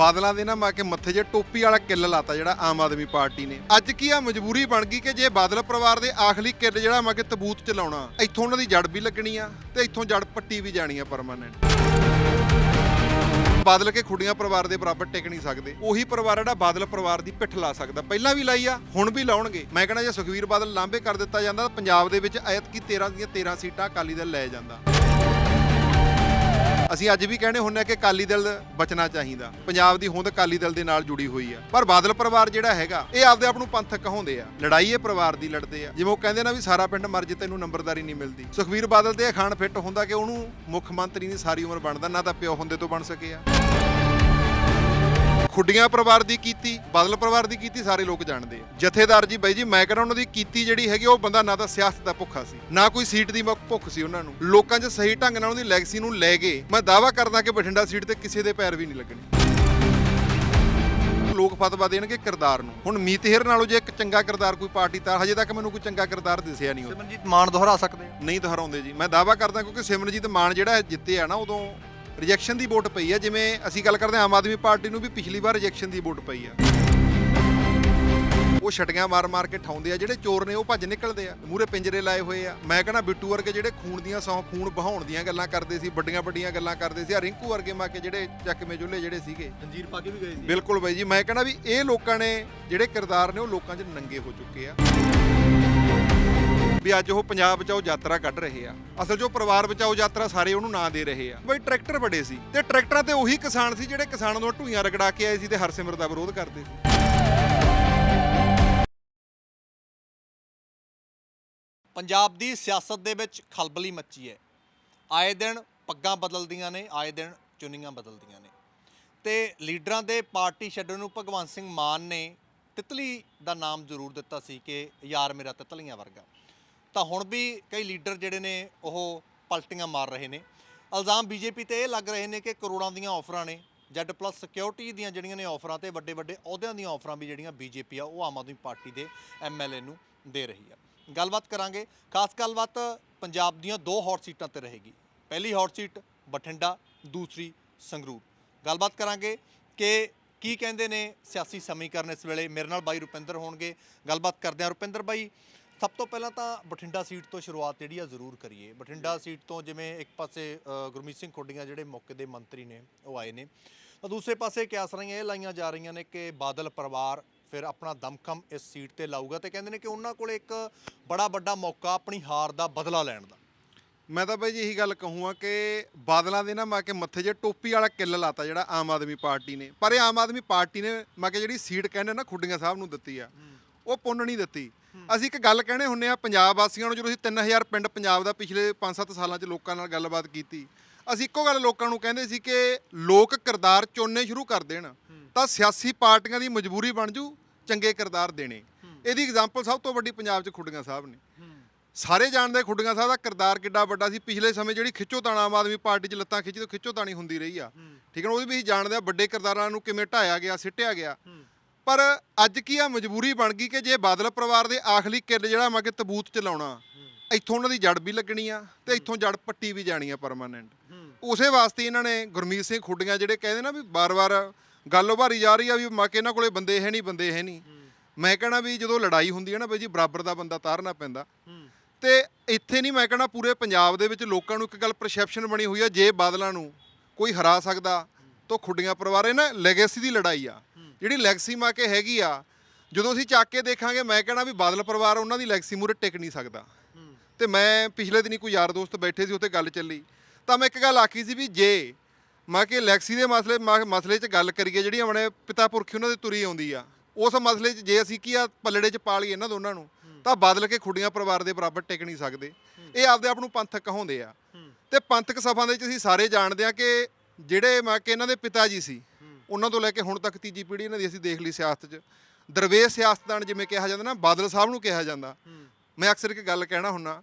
ਬਾਦਲਾਂ ਦੇ ਨਾ ਮਾ ਕੇ ਮੱਥੇ 'ਚ ਟੋਪੀ ਵਾਲਾ ਕਿੱਲ ਲਾਤਾ ਜਿਹੜਾ ਆਮ ਆਦਮੀ ਪਾਰਟੀ ਨੇ। ਅੱਜ ਕੀ ਆ ਮਜਬੂਰੀ ਬਣ ਗਈ ਕਿ ਜੇ ਬਾਦਲ ਪਰਿਵਾਰ ਦੇ ਆਖਰੀ ਕਿੱਲ ਜਿਹੜਾ ਮਾ ਕੇ ਤਬੂਤ ਚ ਲਾਉਣਾ, ਇੱਥੋਂ ਉਹਨਾਂ ਦੀ ਜੜ ਵੀ ਲੱਗਣੀ ਆ ਤੇ ਇੱਥੋਂ ਜੜ ਪੱਟੀ ਵੀ ਜਾਣੀ ਆ ਪਰਮਾਨੈਂਟ ਬਾਦਲ ਕੇ ਖੁੱਡੀਆਂ ਪਰਿਵਾਰ ਦੇ ਬਰਾਬਰ ਟਿਕ ਨਹੀਂ ਸਕਦੇ, ਉਹੀ ਪਰਿਵਾਰ ਜਿਹੜਾ ਬਾਦਲ ਪਰਿਵਾਰ ਦੀ ਪਿੱਠ ਲਾ ਸਕਦਾ। ਪਹਿਲਾਂ ਵੀ ਲਾਈ ਆ, ਹੁਣ ਵੀ ਲਾਉਣਗੇ। ਮੈਂ ਕਹਿੰਦਾ ਜੇ ਸੁਖਵੀਰ ਬਾਦਲ ਲਾਂਬੇ ਕਰ ਦਿੱਤਾ ਜਾਂਦਾ ਤਾਂ ਪੰਜਾਬ ਦੇ ਵਿੱਚ ਐਤਕੀ 13 ਦੀਆਂ 13 ਸੀਟਾਂ ਅਕਾਲੀ ਦਲ ਲੈ ਜਾਂਦਾ। ਅਸੀਂ ਅੱਜ ਵੀ ਕਹਿੰਦੇ ਹੁੰਨੇ ਆ ਕਿ ਅਕਾਲੀ ਦਲ ਬਚਣਾ ਚਾਹੀਦਾ। ਪੰਜਾਬ ਦੀ ਹੋਂਦ ਅਕਾਲੀ ਦਲ ਦੇ ਨਾਲ ਜੁੜੀ ਹੋਈ ਆ। ਪਰ ਬਾਦਲ ਪਰਿਵਾਰ ਜਿਹੜਾ ਹੈਗਾ, ਇਹ ਆਪਦੇ ਆਪ ਨੂੰ ਪੰਥਕ ਕਹਾਉਂਦੇ ਆ। ਲੜਾਈ ਇਹ ਪਰਿਵਾਰ ਦੀ ਲੜਦੇ ਆ। ਜਿਵੇਂ ਉਹ ਕਹਿੰਦੇ ਨਾ ਵੀ ਸਾਰਾ ਪਿੰਡ ਮਰ ਜੇ, ਤੈਨੂੰ ਨੰਬਰਦਾਰੀ ਨਹੀਂ ਮਿਲਦੀ। ਸੁਖਵੀਰ ਬਾਦਲ ਤੇ ਇਹ ਖਾਨ ਫਿੱਟ ਹੁੰਦਾ ਕਿ ਉਹਨੂੰ ਮੁੱਖ ਮੰਤਰੀ ਦੀ ਸਾਰੀ ਉਮਰ ਬਣਦਾ, ਨਾ ਤਾਂ ਪਿਓ ਹੁੰਦੇ ਤੋਂ ਬਣ ਸਕੇ ਆ। ਖੁੱਡੀਆਂ ਪਰਿਵਾਰ ਦੀ ਕੀਤੀ ਬਾਦਲ ਪਰਿਵਾਰ ਦੀ ਕੀਤੀ ਸਾਰੇ ਲੋਕ ਜਾਣਦੇ ਆ। ਜਥੇਦਾਰ ਜੀ ਬਾਈ ਜੀ ਮੈਂ ਕਹਿੰਦਾ ਉਹਨਾਂ ਦੀ ਕੀਤੀ ਜਿਹੜੀ ਹੈਗੀ ਉਹ ਬੰਦਾ ਨਾ ਤਾਂ ਸਿਆਸਤ ਦਾ ਭੁੱਖਾ ਸੀ ਨਾ ਕੋਈ ਸੀਟ ਦੀ ਭੁੱਖ ਸੀ ਉਹਨਾਂ ਨੂੰ। ਲੋਕਾਂ 'ਚ ਸਹੀ ਢੰਗ ਨਾਲ ਉਹਦੀ ਲੈਗਸੀ ਨੂੰ ਲੈ ਗਏ ਮੈਂ ਦਾਵਾ ਕਰਦਾ ਕਿ ਬਠਿੰਡਾ ਸੀਟ ਤੇ ਕਿਸੇ ਦੇ ਪੈਰ ਵੀ ਨਹੀਂ ਲੱਗਣੇ। ਲੋਕ ਫਤਵਾ ਦੇਣਗੇ ਕਿਰਦਾਰ ਨੂੰ। ਹੁਣ ਮੀਤਹਿਰ ਨਾਲੋਂ ਜੇ ਇੱਕ ਚੰਗਾ ਕਿਰਦਾਰ ਕੋਈ ਪਾਰਟੀ ਤਾਂ ਹਜੇ ਤੱਕ ਮੈਨੂੰ ਕੋਈ ਚੰਗਾ ਕਿਰਦਾਰ ਦਿਸਿਆ ਨਹੀਂ ਉਹ। ਸਿਮਰਨਜੀਤ ਮਾਨ ਦੁਹਰਾ ਸਕਦੇ ਨਹੀਂ ਦੁਹਰਾਉਂਦੇ ਜੀ। ਮੈਂ ਦਾਵਾ ਕਰਦਾ ਕਿਉਂਕਿ ਸਿਮਰਨਜੀਤ ਮਾਨ ਜਿਹੜਾ ਜਿੱਤੇ ਆ ਨਾ ਉਦੋਂ ਰਿਜੈਕਸ਼ਨ ਦੀ ਵੋਟ ਪਈ ਆ ਜਿਵੇਂ ਅਸੀਂ ਗੱਲ ਕਰਦੇ ਹਾਂ ਆਮ ਆਦਮੀ ਪਾਰਟੀ ਨੂੰ ਵੀ ਪਿਛਲੀ ਵਾਰ ਰਿਜੈਕਸ਼ਨ ਦੀ ਵੋਟ ਪਈ ਆ। ਉਹ ਛਟੀਆਂ ਮਾਰ-ਮਾਰ ਕੇ ਠਾਉਂਦੇ ਆ ਜਿਹੜੇ ਚੋਰ ਨੇ ਉਹ ਭੱਜ ਨਿਕਲਦੇ ਆ। ਮੂਰੇ ਪਿੰਜਰੇ ਲਾਏ ਹੋਏ ਆ। ਮੈਂ ਕਹਿੰਦਾ ਬਿੱਟੂ ਵਰਗੇ ਜਿਹੜੇ ਖੂਨ ਦੀਆਂ ਸੌ ਖੂਨ ਬਹਾਉਣ ਦੀਆਂ ਗੱਲਾਂ ਕਰਦੇ ਸੀ ਵੱਡੀਆਂ ਵੱਡੀਆਂ ਗੱਲਾਂ ਕਰਦੇ ਸੀ ਆ ਰਿੰਕੂ ਵਰਗੇ ਮਾ ਕੇ ਜਿਹੜੇ ਚੱਕਵੇਂ ਜੁੱਲੇ ਜਿਹੜੇ ਸੀਗੇ। ਜੰਜੀਰ ਪਾ ਕੇ ਵੀ ਗਏ ਸੀ। ਬਿਲਕੁਲ ਬਾਈ ਜੀ ਮੈਂ ਕਹਿੰਦਾ ਵੀ ਇਹ ਲੋਕਾਂ ਨੇ ਜਿਹੜੇ ਕਿਰਦਾਰ ਨੇ ਉਹ ਲੋਕਾਂ 'ਚ ਨੰਗੇ ਹੋ ਚੁੱਕੇ ਆ। ਵੀ ਅੱਜ ਉਹ ਪੰਜਾਬ ਬਚਾਓ ਯਾਤਰਾ ਕੱਢ ਰਹੇ ਆ। ਅਸਲ ਜੋ ਉਹ ਪਰਿਵਾਰ ਬਚਾਓ ਯਾਤਰਾ ਸਾਰੇ ਉਹਨੂੰ ਨਾਂ ਦੇ ਰਹੇ ਆ। ਬਈ ਟਰੈਕਟਰ ਬੜੇ ਸੀ ਤੇ ਟਰੈਕਟਰਾਂ ਤੇ ਉਹੀ ਕਿਸਾਨ ਸੀ ਜਿਹੜੇ ਕਿਸਾਨਾਂ ਨੂੰ ਢੂਈਆਂ ਰਗੜਾ ਕੇ ਆਏ ਸੀ ਤੇ ਹਰਸਿਮਰ ਦਾ ਵਿਰੋਧ ਕਰਦੇ ਸੀ। ਪੰਜਾਬ ਦੀ ਸਿਆਸਤ ਦੇ ਵਿੱਚ ਖਲਬਲੀ ਮੱਚੀ ਹੈ। ਆਏ ਦਿਨ ਪੱਗਾਂ ਬਦਲਦੀਆਂ ਨੇ, ਆਏ ਦਿਨ ਚੁੰਨੀਆਂ ਬਦਲਦੀਆਂ ਨੇ। ਤੇ ਲੀਡਰਾਂ ਦੇ ਪਾਰਟੀ ਛੱਡਣ ਨੂੰ ਭਗਵੰਤ ਸਿੰਘ ਮਾਨ ਨੇ ਤਿਤਲੀ ਦਾ ਨਾਮ ਜ਼ਰੂਰ ਦਿੱਤਾ ਸੀ ਕਿ ਯਾਰ ਮੇਰਾ ਤਿਤਲੀਆਂ ਵਰਗਾ। ਤਾਂ ਹੁਣ ਵੀ ਕਈ ਲੀਡਰ ਜਿਹੜੇ ਨੇ ਉਹ ਪਲਟੀਆਂ ਮਾਰ ਰਹੇ ਨੇ। ਇਲਜ਼ਾਮ ਬੀਜੇਪੀ ਤੇ ਇਹ ਲੱਗ ਰਹੇ ਨੇ ਕਿ ਕਰੋੜਾਂ ਦੀਆਂ ਆਫਰਾਂ ਨੇ ਜੈਡ ਪਲੱਸ ਸਿਕਿਉਰਿਟੀ ਦੀਆਂ ਜਿਹੜੀਆਂ ਨੇ ਆਫਰਾਂ ਤੇ ਵੱਡੇ ਵੱਡੇ ਅਹੁਦਿਆਂ ਦੀਆਂ ਆਫਰਾਂ ਵੀ ਜਿਹੜੀਆਂ ਬੀਜੇਪੀ ਆ, ਉਹ ਆਮ ਆਦਮੀ ਪਾਰਟੀ ਦੇ ਐਮਐਲਏ ਨੂੰ ਦੇ ਰਹੀ ਆ। ਗੱਲਬਾਤ ਕਰਾਂਗੇ, ਖਾਸ ਗੱਲਬਾਤ ਪੰਜਾਬ ਦੀਆਂ ਦੋ ਹੌਟ ਸੀਟਾਂ ਤੇ ਰਹੇਗੀ। ਪਹਿਲੀ ਹੌਟ ਸੀਟ ਬਠਿੰਡਾ, ਦੂਸਰੀ ਸੰਗਰੂਰ। ਗੱਲਬਾਤ ਕਰਾਂਗੇ ਕਿ ਕੀ ਕਹਿੰਦੇ ਨੇ ਸਿਆਸੀ ਸਮੀਕਰਨ ਇਸ ਵੇਲੇ। ਮੇਰੇ ਨਾਲ ਬਾਈ ਰੁਪਿੰਦਰ ਹੋਣਗੇ। ਗੱਲਬਾਤ ਕਰਦੇ ਹਾਂ ਰੁਪਿੰਦਰ ਬਾਈ ਸਭ ਤੋਂ ਪਹਿਲਾਂ ਤਾਂ ਬਠਿੰਡਾ ਸੀਟ ਤੋਂ ਸ਼ੁਰੂਆਤ ਜਿਹੜੀ ਆ ਜ਼ਰੂਰ ਕਰੀਏ। ਬਠਿੰਡਾ ਸੀਟ ਤੋਂ ਜਿਵੇਂ ਇੱਕ ਪਾਸੇ ਗੁਰਮੀਤ ਸਿੰਘ ਖੁੱਡੀਆਂ ਜਿਹੜੇ ਮੌਕੇ ਦੇ ਮੰਤਰੀ ਨੇ ਉਹ ਆਏ ਨੇ। ਤਾਂ ਦੂਸਰੇ ਪਾਸੇ ਕਿਆਸਰੀਆਂ ਇਹ ਲਾਈਆਂ ਜਾ ਰਹੀਆਂ ਨੇ ਕਿ ਬਾਦਲ ਪਰਿਵਾਰ ਫਿਰ ਆਪਣਾ ਦਮਖਮ ਇਸ ਸੀਟ ਤੇ ਲਾਊਗਾ ਤੇ ਕਹਿੰਦੇ ਨੇ ਕਿ ਉਹਨਾਂ ਕੋਲ ਇੱਕ ਬੜਾ ਵੱਡਾ ਮੌਕਾ ਆਪਣੀ ਹਾਰ ਦਾ ਬਦਲਾ ਲੈਣ ਦਾ। ਮੈਂ ਤਾਂ ਬਾਈ ਜੀ ਇਹੀ ਗੱਲ ਕਹੂੰਗਾ ਕਿ ਬਾਦਲਾਂ ਦੇ ਨਾ ਮਾ ਕੇ ਮੱਥੇ 'ਚ ਟੋਪੀ ਵਾਲਾ ਕਿੱਲ ਲਾਤਾ ਜਿਹੜਾ ਆਮ ਆਦਮੀ ਪਾਰਟੀ ਨੇ। ਪਰ ਇਹ ਆਮ ਆਦਮੀ ਪਾਰਟੀ ਨੇ ਮਾ ਕੇ ਜਿਹੜੀ ਸੀਟ ਕਹਿੰਦੇ ਨਾ ਖੁੱਡੀਆਂ ਸਾਹਿਬ ਨੂੰ ਦਿੱਤੀ ਆ ਉਹ ਪੁੰਨ ਨਹੀਂ ਦਿੱਤੀ। ਅਸੀਂ ਇੱਕ ਗੱਲ ਕਹਿਣੇ ਹੁੰਨੇ ਆ ਪੰਜਾਬ ਵਾਸੀਆਂ ਨੂੰ ਜਦੋਂ ਅਸੀਂ 3000 ਪਿੰਡ ਪੰਜਾਬ ਦਾ ਪਿਛਲੇ 5-7 ਸਾਲਾਂ 'ਚ ਲੋਕਾਂ ਨਾਲ ਗੱਲਬਾਤ ਕੀਤੀ, ਅਸੀਂ ਇੱਕੋ ਗੱਲ ਲੋਕਾਂ ਨੂੰ ਕਹਿੰਦੇ ਸੀ ਕਿ ਲੋਕ ਕਿਰਦਾਰ ਚੁਣਨੇ ਸ਼ੁਰੂ ਕਰ ਦੇਣ, ਤਾਂ ਸਿਆਸੀ ਪਾਰਟੀਆਂ ਦੀ ਮਜਬੂਰੀ ਬਣ ਜੂ, ਚੰਗੇ ਕਿਰਦਾਰ ਦੇਣੇ। ਇਹਦੀ ਐਗਜ਼ਾਮਪਲ ਸਭ ਤੋਂ ਵੱਡੀ ਪੰਜਾਬ 'ਚ ਖੁੱਡੀਆਂ ਸਾਹਿਬ ਨੇ। ਸਾਰੇ ਜਾਣਦੇ ਖੁੱਡੀਆਂ ਸਾਹਿਬ ਦਾ ਕਿਰਦਾਰ ਕਿੱਡਾ ਵੱਡਾ ਸੀ, ਪਿਛਲੇ ਸਮੇਂ ਜਿਹੜੀ ਖਿੱਚੋ ਤਾਣਾ ਆਮ ਆਦਮੀ ਪਾਰਟੀ 'ਚ ਲੱਤਾਂ ਖਿੱਚੀ ਤੋਂ ਖਿੱਚੋ ਤਾਣੀ ਹੁੰਦੀ ਰਹੀ ਆ। ਠੀਕ ਹੈ ਨਾ ਉਹਦੀ ਵੀ ਅਸੀਂ ਜਾਣਦੇ ਆ ਵੱਡੇ ਕਿਰਦਾਰਾਂ ਨੂੰ ਕਿਵੇਂ ਢਾਇਆ ਗਿਆ, ਸਿੱਟਿਆ ਗਿਆ। ਪਰ ਅੱਜ ਕੀ ਆ, ਮਜਬੂਰੀ ਬਣ ਗਈ ਕਿ ਜੇ ਬਾਦਲ ਪਰਿਵਾਰ ਦੇ ਆਖਰੀ ਕਿੱਲ ਜਿਹੜਾ ਮੈਂ ਕਿ ਤਬੂਤ ਚ ਲਾਉਣਾ, ਇੱਥੋਂ ਉਹਨਾਂ ਦੀ ਜੜ ਵੀ ਲੱਗਣੀ ਆ ਤੇ ਇੱਥੋਂ ਜੜ ਪੱਟੀ ਵੀ ਜਾਣੀ ਆ ਪਰਮਾਨੈਂਟ ਉਸੇ ਵਾਸਤੇ ਇਹਨਾਂ ਨੇ ਗੁਰਮੀਤ ਸਿੰਘ ਖੁੱਡੀਆਂ ਜਿਹੜੇ ਕਹਿੰਦੇ ਨਾ ਵੀ ਬਾਰ-ਬਾਰ ਗੱਲ ਉਭਾਰੀ ਜਾ ਰਹੀ ਆ ਵੀ ਮਾ ਕੇ ਇਹਨਾਂ ਕੋਲੇ ਬੰਦੇ ਹੈ ਨਹੀਂ, ਬੰਦੇ ਹੈ ਨਹੀਂ। ਮੈਂ ਕਹਿਣਾ ਵੀ ਜਦੋਂ ਲੜਾਈ ਹੁੰਦੀ ਹੈ ਨਾ ਬਈ ਜੀ, ਬਰਾਬਰ ਦਾ ਬੰਦਾ ਤਾਰਨਾ ਪੈਂਦਾ। ਤੇ ਇੱਥੇ ਨਹੀਂ ਮੈਂ ਕਹਿਣਾ ਪੂਰੇ ਪੰਜਾਬ ਦੇ ਵਿੱਚ ਲੋਕਾਂ ਨੂੰ ਇੱਕ ਗੱਲ ਪਰਸੈਪਸ਼ਨ ਬਣੀ ਹੋਈ ਆ, ਜੇ ਬਾਦਲਾਂ ਨੂੰ ਕੋਈ ਹਰਾ ਸਕਦਾ ਤਾਂ ਖੁੱਡੀਆਂ ਪਰਿਵਾਰ ਇਹ ਨਾ ਲੈਗੇਸੀ ਦੀ ਲੜਾਈ ਆ। ਜਿਹੜੀ ਲੈਗਸੀ ਮਾ ਕੇ ਹੈਗੀ ਆ, ਜਦੋਂ ਅਸੀਂ ਚੱਕ ਕੇ ਦੇਖਾਂਗੇ, ਮੈਂ ਕਹਿਣਾ ਵੀ ਬਾਦਲ ਪਰਿਵਾਰ ਉਹਨਾਂ ਦੀ ਲੈਗਸੀ ਮੂਰੇ ਟਿਕ ਨਹੀਂ ਸਕਦਾ। ਤੇ ਮੈਂ ਪਿਛਲੇ ਦਿਨੀ ਕੋਈ ਯਾਰ ਦੋਸਤ ਬੈਠੇ ਸੀ, ਉੱਥੇ ਗੱਲ ਚੱਲੀ। ਤਾਂ ਮੈਂ ਇੱਕ ਗੱਲ ਆਖੀ ਸੀ ਵੀ ਜੇ ਮੈਂ ਕਿ ਲੈਕਸੀ ਦੇ ਮਸਲੇ, ਮ- ਮਸਲੇ 'ਚ ਗੱਲ ਕਰੀਏ, ਜਿਹੜੀ ਆਪਣੇ ਪਿਤਾ ਪੁਰਖੀ ਉਹਨਾਂ ਦੇ ਤੁਰੀ ਆਉਂਦੀ ਆ, ਉਸ ਮਸਲੇ 'ਚ ਜੇ ਅਸੀਂ ਕੀ ਆ, ਪੱਲੜੇ 'ਚ ਪਾ ਲਈਏ ਇਹਨਾਂ ਦੋਨਾਂ ਨੂੰ, ਤਾਂ ਬਦਲ ਕੇ ਖੁੱਡੀਆਂ ਪਰਿਵਾਰ ਦੇ ਬਰਾਬਰ ਟਿਕ ਨਹੀਂ ਸਕਦੇ। ਇਹ ਆਪਦੇ ਆਪ ਨੂੰ ਪੰਥਕ ਕਹਾਉਂਦੇ ਆ। ਤੇ ਪੰਥਕ ਸਭਾ ਦੇ ਵਿੱਚ ਅਸੀਂ ਸਾਰੇ ਜਾਣਦੇ ਆ ਕਿ ਜਿਹੜੇ ਮੈਂ ਕਿ ਇਹਨਾਂ ਦੇ ਪਿਤਾ ਜੀ ਸੀ ਉਹਨਾਂ ਤੋਂ ਲੈ ਕੇ ਹੁਣ ਤੱਕ ਤੀਜੀ ਪੀੜ੍ਹੀ ਇਹਨਾਂ ਦੀ ਅਸੀਂ ਦੇਖ ਲਈ ਸਿਆਸਤ 'ਚ। ਦਰਵੇਸ਼ ਸਿਆਸਤਦਾਨ ਜਿਵੇਂ ਕਿਹਾ ਜਾਂਦਾ ਨਾ ਬਾਦਲ ਸਾਹਿਬ ਨੂੰ ਕਿਹਾ ਜਾਂਦਾ। ਮੈਂ ਅਕਸਰ ਇੱਕ ਗੱਲ ਕਹਿਣਾ ਹੁੰਨਾ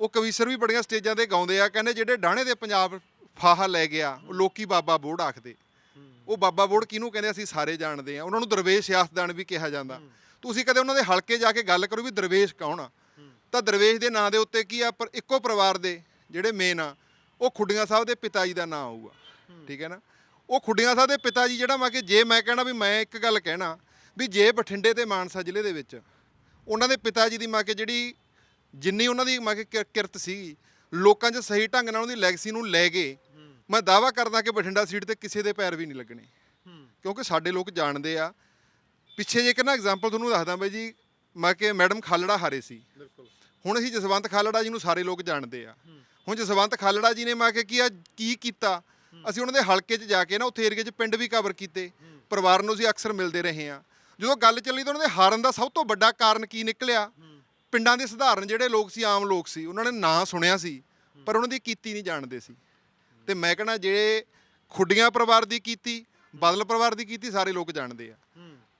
ਉਹ ਕਵੀਸ਼ਰ ਵੀ ਬੜੀਆਂ ਸਟੇਜਾਂ ਤੇ ਗਾਉਂਦੇ ਆ ਕਹਿੰਦੇ ਜਿਹੜੇ ਡਾਣੇ ਦੇ ਪੰਜਾਬ ਫਾਹਾ ਲੈ ਗਿਆ ਉਹ ਲੋਕੀ ਬਾਬਾ ਬੋੜ ਆਖਦੇ। ਉਹ ਬਾਬਾ ਬੋੜ ਕਿਹਨੂੰ ਕਹਿੰਦੇ ਅਸੀਂ ਸਾਰੇ ਜਾਣਦੇ ਆ। ਉਹਨਾਂ ਨੂੰ ਦਰਵੇਸ਼ ਸਿਆਸਤਦਾਨ ਵੀ ਕਿਹਾ ਜਾਂਦਾ। ਤੁਸੀਂ ਕਦੇ ਉਹਨਾਂ ਦੇ ਹਲਕੇ ਜਾ ਕੇ ਗੱਲ ਕਰੋ ਵੀ ਦਰਵੇਸ਼ ਕੌਣ ਆ? ਤਾਂ ਦਰਵੇਸ਼ ਦੇ ਨਾਂ ਦੇ ਉੱਤੇ ਕੀ ਆ? ਪਰ ਇੱਕੋ ਪਰਿਵਾਰ ਦੇ ਜਿਹੜੇ ਮੇਨ ਆ ਉਹ ਖੁੱਡੀਆਂ ਸਾਹਿਬ ਦੇ ਪਿਤਾ ਜੀ ਦਾ ਨਾਂ ਆਊਗਾ। ਠੀਕ ਹੈ ਨਾ? ਉਹ ਖੁੱਡੀਆਂ ਸਾਹਿਬ ਦੇ ਪਿਤਾ ਜੀ ਜਿਹੜਾ ਮੈਂ ਕਿ ਜੇ ਮੈਂ ਕਹਿਣਾ ਵੀ ਮੈਂ ਇੱਕ ਗੱਲ ਕਹਿਣਾ ਵੀ ਜੇ ਬਠਿੰਡੇ ਤੇ ਮਾਨਸਾ ਜ਼ਿਲ੍ਹੇ ਦੇ ਵਿੱਚ ਉਹਨਾਂ ਦੇ ਪਿਤਾ ਜੀ ਦੀ ਮੈਂ ਕਿ ਜਿਹੜੀ ਜਿੰਨੀ ਉਹਨਾਂ ਦੀ ਮੈਂ ਕਿ ਕਿਰ- ਕਿਰਤ ਸੀ ਲੋਕਾਂ 'ਚ ਸਹੀ ਢੰਗ ਨਾਲ ਉਹਦੀ ਲੈਗਸੀ ਨੂੰ ਲੈ ਗਏ ਮੈਂ ਦਾਵਾ ਕਰਦਾ ਕਿ ਬਠਿੰਡਾ ਸੀਟ ਤੇ ਕਿਸੇ ਦੇ ਪੈਰ ਵੀ ਨਹੀਂ ਲੱਗਣੇ। ਕਿਉਂਕਿ ਸਾਡੇ ਲੋਕ ਜਾਣਦੇ ਆ। ਪਿੱਛੇ ਜੇ ਇੱਕ ਨਾ ਐਗਜ਼ਾਮਪਲ ਤੁਹਾਨੂੰ ਦੱਸਦਾ ਬਾਈ ਜੀ ਮੈਂ ਕਿ ਮੈਡਮ ਖਾਲੜਾ ਹਾਰੇ ਸੀ। ਹੁਣ ਅਸੀਂ ਜਸਵੰਤ ਖਾਲੜਾ ਜੀ ਨੂੰ ਸਾਰੇ ਲੋਕ ਜਾਣਦੇ ਆ। ਹੁਣ ਜਸਵੰਤ ਖਾਲੜਾ ਜੀ ਨੇ ਮੈਂ ਕਿ ਕੀ ਆ ਕੀ ਕੀਤਾ? ਅਸੀਂ ਉਹਨਾਂ ਦੇ ਹਲਕੇ 'ਚ ਜਾ ਕੇ ਨਾ ਉੱਥੇ ਏਰੀਏ 'ਚ ਪਿੰਡ ਵੀ ਕਵਰ ਕੀਤੇ। ਪਰਿਵਾਰ ਨੂੰ ਅਸੀਂ ਅਕਸਰ ਮਿਲਦੇ ਰਹੇ ਆ ਜਦੋਂ ਗੱਲ ਚੱਲੀ ਤਾਂ ਉਹਨਾਂ ਦੇ ਹਾਰਨ ਦਾ ਸਭ ਤੋਂ ਵੱਡਾ ਕਾਰਨ ਕੀ ਨਿਕਲਿਆ? ਪਿੰਡਾਂ ਦੇ ਸਧਾਰਨ ਜਿਹੜੇ ਲੋਕ ਸੀ ਆਮ ਲੋਕ ਸੀ ਉਹਨਾਂ ਨੇ ਨਾਂ ਸੁਣਿਆ ਸੀ ਪਰ ਉਹਨਾਂ ਦੀ ਕੀਤੀ ਨਹੀਂ ਜਾਣਦੇ ਸੀ। ਤੇ ਮੈਂ ਕਹਣਾ ਜੇ ਖੁੱਡੀਆਂ ਪਰਿਵਾਰ ਦੀ ਕੀਤੀ ਬਾਦਲ ਪਰਿਵਾਰ ਦੀ ਕੀਤੀ ਸਾਰੇ ਲੋਕ ਜਾਣਦੇ ਆ।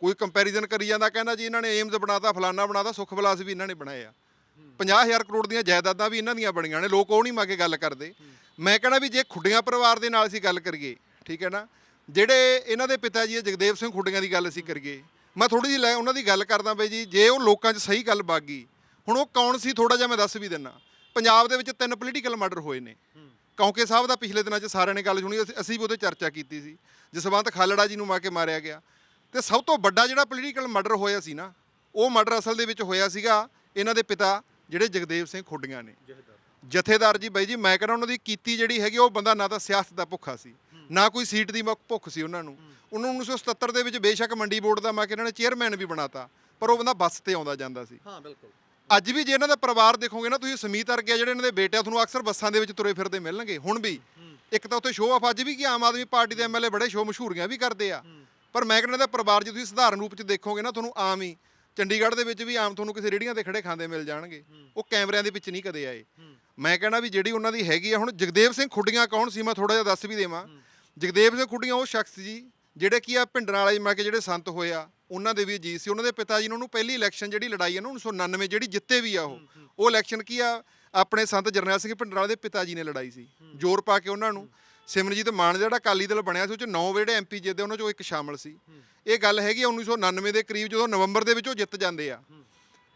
ਕੋਈ ਕੰਪੈਰੀਜ਼ਨ ਕਰੀ ਜਾਂਦਾ ਕਹਿੰਦਾ ਜੀ ਇਹਨਾਂ ਨੇ ਏਮਜ਼ ਬਣਾਤਾ ਫਲਾਨਾ ਬਣਾਤਾ ਸੁਖ ਵਿਲਾਸ ਵੀ ਇਹਨਾਂ ਨੇ ਬਣਾਏ ਆ 50000 ਕਰੋੜ ਦੀਆਂ ਜਾਇਦਾਦਾਂ ਵੀ ਇਹਨਾਂ ਦੀਆਂ ਬਣੀਆਂ ਨੇ, ਲੋਕ ਉਹ ਨਹੀਂ ਮਾ ਕੇ ਗੱਲ ਕਰਦੇ। ਮੈਂ ਕਹਿੰਦਾ ਵੀ ਜੇ ਖੁੱਡੀਆਂ ਪਰਿਵਾਰ ਦੇ ਨਾਲ ਅਸੀਂ ਗੱਲ ਕਰੀਏ, ਠੀਕ ਹੈ ਨਾ? ਜਿਹੜੇ ਇਹਨਾਂ ਦੇ ਪਿਤਾ ਜੀ ਜਗਦੇਵ ਸਿੰਘ ਖੁੱਡੀਆਂ ਦੀ ਗੱਲ ਅਸੀਂ ਕਰੀਏ। ਮੈਂ ਥੋੜੀ ਜਿਹੀ ਲੈ, ਉਹਨਾਂ ਦੀ ਗੱਲ ਕਰਦਾ ਬਈ ਜੀ, ਜੇ ਉਹ ਲੋਕਾਂ 'ਚ ਸਹੀ ਗੱਲ ਬਾਗੀ ਹੁਣ ਉਹ ਕੌਣ ਸੀ ਥੋੜਾ ਜਿਹਾ ਮੈਂ ਦੱਸ ਵੀ ਦਿੰਨਾ। ਪੰਜਾਬ ਦੇ ਵਿੱਚ ਤਿੰਨ ਪੋਲੀਟੀਕਲ ਮਰਡਰ ਹੋਏ ਨੇ। ਕੌਂਕੇ ਸਾਹਿਬ ਦਾ ਪਿਛਲੇ ਦਿਨਾਂ 'ਚ ਸਾਰਿਆਂ ਨੇ ਗੱਲ ਸੁਣੀ, ਅਸੀਂ- ਅਸੀਂ ਵੀ ਉਹਦੇ ਚਰਚਾ ਕੀਤੀ ਸੀ। ਜਸਵੰਤ ਖਾਲੜਾ ਜੀ ਨੂੰ ਮਾ ਕੇ ਮਾਰਿਆ ਗਿਆ। ਤੇ ਸਭ ਤੋਂ ਵੱਡਾ ਜਿਹੜਾ ਪੋਲੀਟੀਕਲ ਮਰਡਰ ਹੋਇਆ ਸੀ ਨਾ, ਉਹ ਮਰਡਰ ਅਸਲ ਦੇ ਵਿੱਚ ਹੋਇਆ ਸੀਗਾ ਇਹਨਾਂ ਦੇ ਪਿਤਾ ਜਿਹੜੇ ਜਗਦੇਵ ਸਿੰਘ ਖੁੱਡੀਆਂ ਨੇ। ਜਥੇਦਾਰ। ਜੀ ਬਾਈ ਜੀ ਮੈਂ ਕਹਿੰਦਾ ਉਹਨਾਂ ਦੀ ਕੀਤੀ ਜਿਹੜੀ ਹੈਗੀ ਉਹ ਬੰਦਾ ਨਾ ਤਾਂ ਸਿਆਸਤ ਦਾ ਭੁੱਖਾ ਸੀ ਨਾ ਕੋਈ ਸੀਟ ਦੀ ਭੁੱਖ ਸੀ ਉਹਨਾਂ ਨੂੰ। ਉਹਨਾਂ 1977 ਦੇ ਵਿੱਚ ਬੇਸ਼ੱਕ ਮੰਡੀ ਬੋਰਡ ਦਾ ਮੈਂ ਕਹਿੰਦਾ ਚੇਅਰਮੈਨ ਵੀ ਬਣਾਤਾ ਪਰ ਉਹ ਬੰਦਾ ਬੱਸ ਤੇ ਆਉਂਦਾ ਜਾਂਦਾ ਸੀ। ਹਾਂ ਬਿਲਕੁਲ। ਅੱਜ ਵੀ ਜੇ ਇਹਨਾਂ ਦਾ ਪਰਿਵਾਰ ਦੇਖੋਗੇ ਨਾ ਤੁਸੀਂ ਸਮੀਤ ਵਰਗੇ ਜਿਹੜੇ ਇਹਨਾਂ ਦੇ ਬੇਟੇ ਤੁਹਾਨੂੰ ਅਕਸਰ ਬੱਸਾਂ ਦੇ ਵਿੱਚ ਤੁਰੇ ਫਿਰਦੇ ਮਿਲਣਗੇ ਹੁਣ ਵੀ। ਇੱਕ ਤਾਂ ਉੱਥੇ ਸ਼ੋਅ ਆਫ ਅੱਜ ਵੀ ਕਿ ਆਮ ਆਦਮੀ ਪਾਰਟੀ ਦੇ ਐਮਐਲਏ ਬੜੇ ਸ਼ੋਅ ਮਸ਼ਹੂਰੀਆਂ ਵੀ ਕਰਦੇ ਆ। ਪਰ ਮੈਂ ਕਹਿੰਦਾ ਪਰਿਵਾਰ ਜੇ ਤੁਸੀਂ ਸਧਾਰਨ ਰੂਪ ਚ ਦੇਖੋਗੇ ਨਾ ਤੁਹਾਨੂੰ ਆਮ ਹੀ ਚੰਡੀਗੜ੍ਹ ਦੇ ਵਿੱਚ ਵੀ ਆਮ ਤੁਹਾਨੂੰ ਕਿਸੇ ਰੇੜੀਆਂ ਤੇ ਖੜੇ ਖਾਂਦੇ ਮਿਲ ਜਾਣਗੇ। ਉਹ ਕੈਮਰਿਆਂ ਦੇ ਵਿੱਚ ਨਹੀਂ ਕਦੇ ਆਏ। ਮੈਂ ਕਹਿਣਾ ਵੀ ਜਿਹੜੀ ਉਹਨਾਂ ਦੀ ਹੈਗੀ ਆ, ਹੁਣ ਜਗਦੇਵ ਸਿੰਘ ਖੁੱਡੀਆਂ ਕੌਣ ਸੀ ਮੈਂ ਥੋੜਾ ਜਿਹਾ ਦੱਸ ਵੀ ਦੇਵਾਂ। ਜਗਦੇਵ ਸਿੰਘ ਖੁੱਡੀਆਂ ਉਹ ਸ਼ਖਸ ਜੀ, ਜਿਹੜੇ ਕੀ ਆ ਭਿੰਡਰਾਂ ਵਾਲੇ ਮੈਂ ਕਿ ਜਿਹੜੇ ਸੰਤ ਹੋਏ ਆ, ਉਹਨਾਂ ਦੇ ਵੀ ਜੀ ਸੀ। ਉਹਨਾਂ ਦੇ ਪਿਤਾ ਜੀ ਨੇ ਉਹਨੂੰ ਪਹਿਲੀ ਇਲੈਕਸ਼ਨ ਜਿਹੜੀ ਲੜਾਈ ਆ ਨਾ 1999 ਜਿਹੜੀ ਜਿੱਤੇ ਵੀ ਆ ਉਹ। ਉਹ ਇਲੈਕਸ਼ਨ ਕੀ ਆ, ਆਪਣੇ ਸੰਤ ਜਰਨੈਲ ਸਿੰਘ ਭਿੰਡਰਾਂ ਦੇ ਪਿਤਾ ਜੀ ਨੇ ਲੜਾਈ ਸੀ। ਜ਼ੋਰ ਪਾ ਕੇ ਉਹਨਾਂ ਨੂੰ। ਸਿਮਰਜੀਤ ਮਾਨ ਜਿਹੜਾ ਅਕਾਲੀ ਦਲ ਬਣਿਆ ਸੀ ਉਹ ਚ 9 ਜਿਹੜੇ ਐਮਪੀ ਜਿੱਤੇ ਉਹਨਾਂ ਚੋਂ ਇੱਕ ਸ਼ਾਮਲ ਸੀ। ਇਹ ਗੱਲ ਹੈਗੀ ਆ 1999 ਦੇ ਕਰੀਬ ਜਦੋਂ ਨਵੰਬਰ ਦੇ ਵਿੱਚ ਉਹ ਜਿੱਤ ਜਾਂਦੇ ਆ।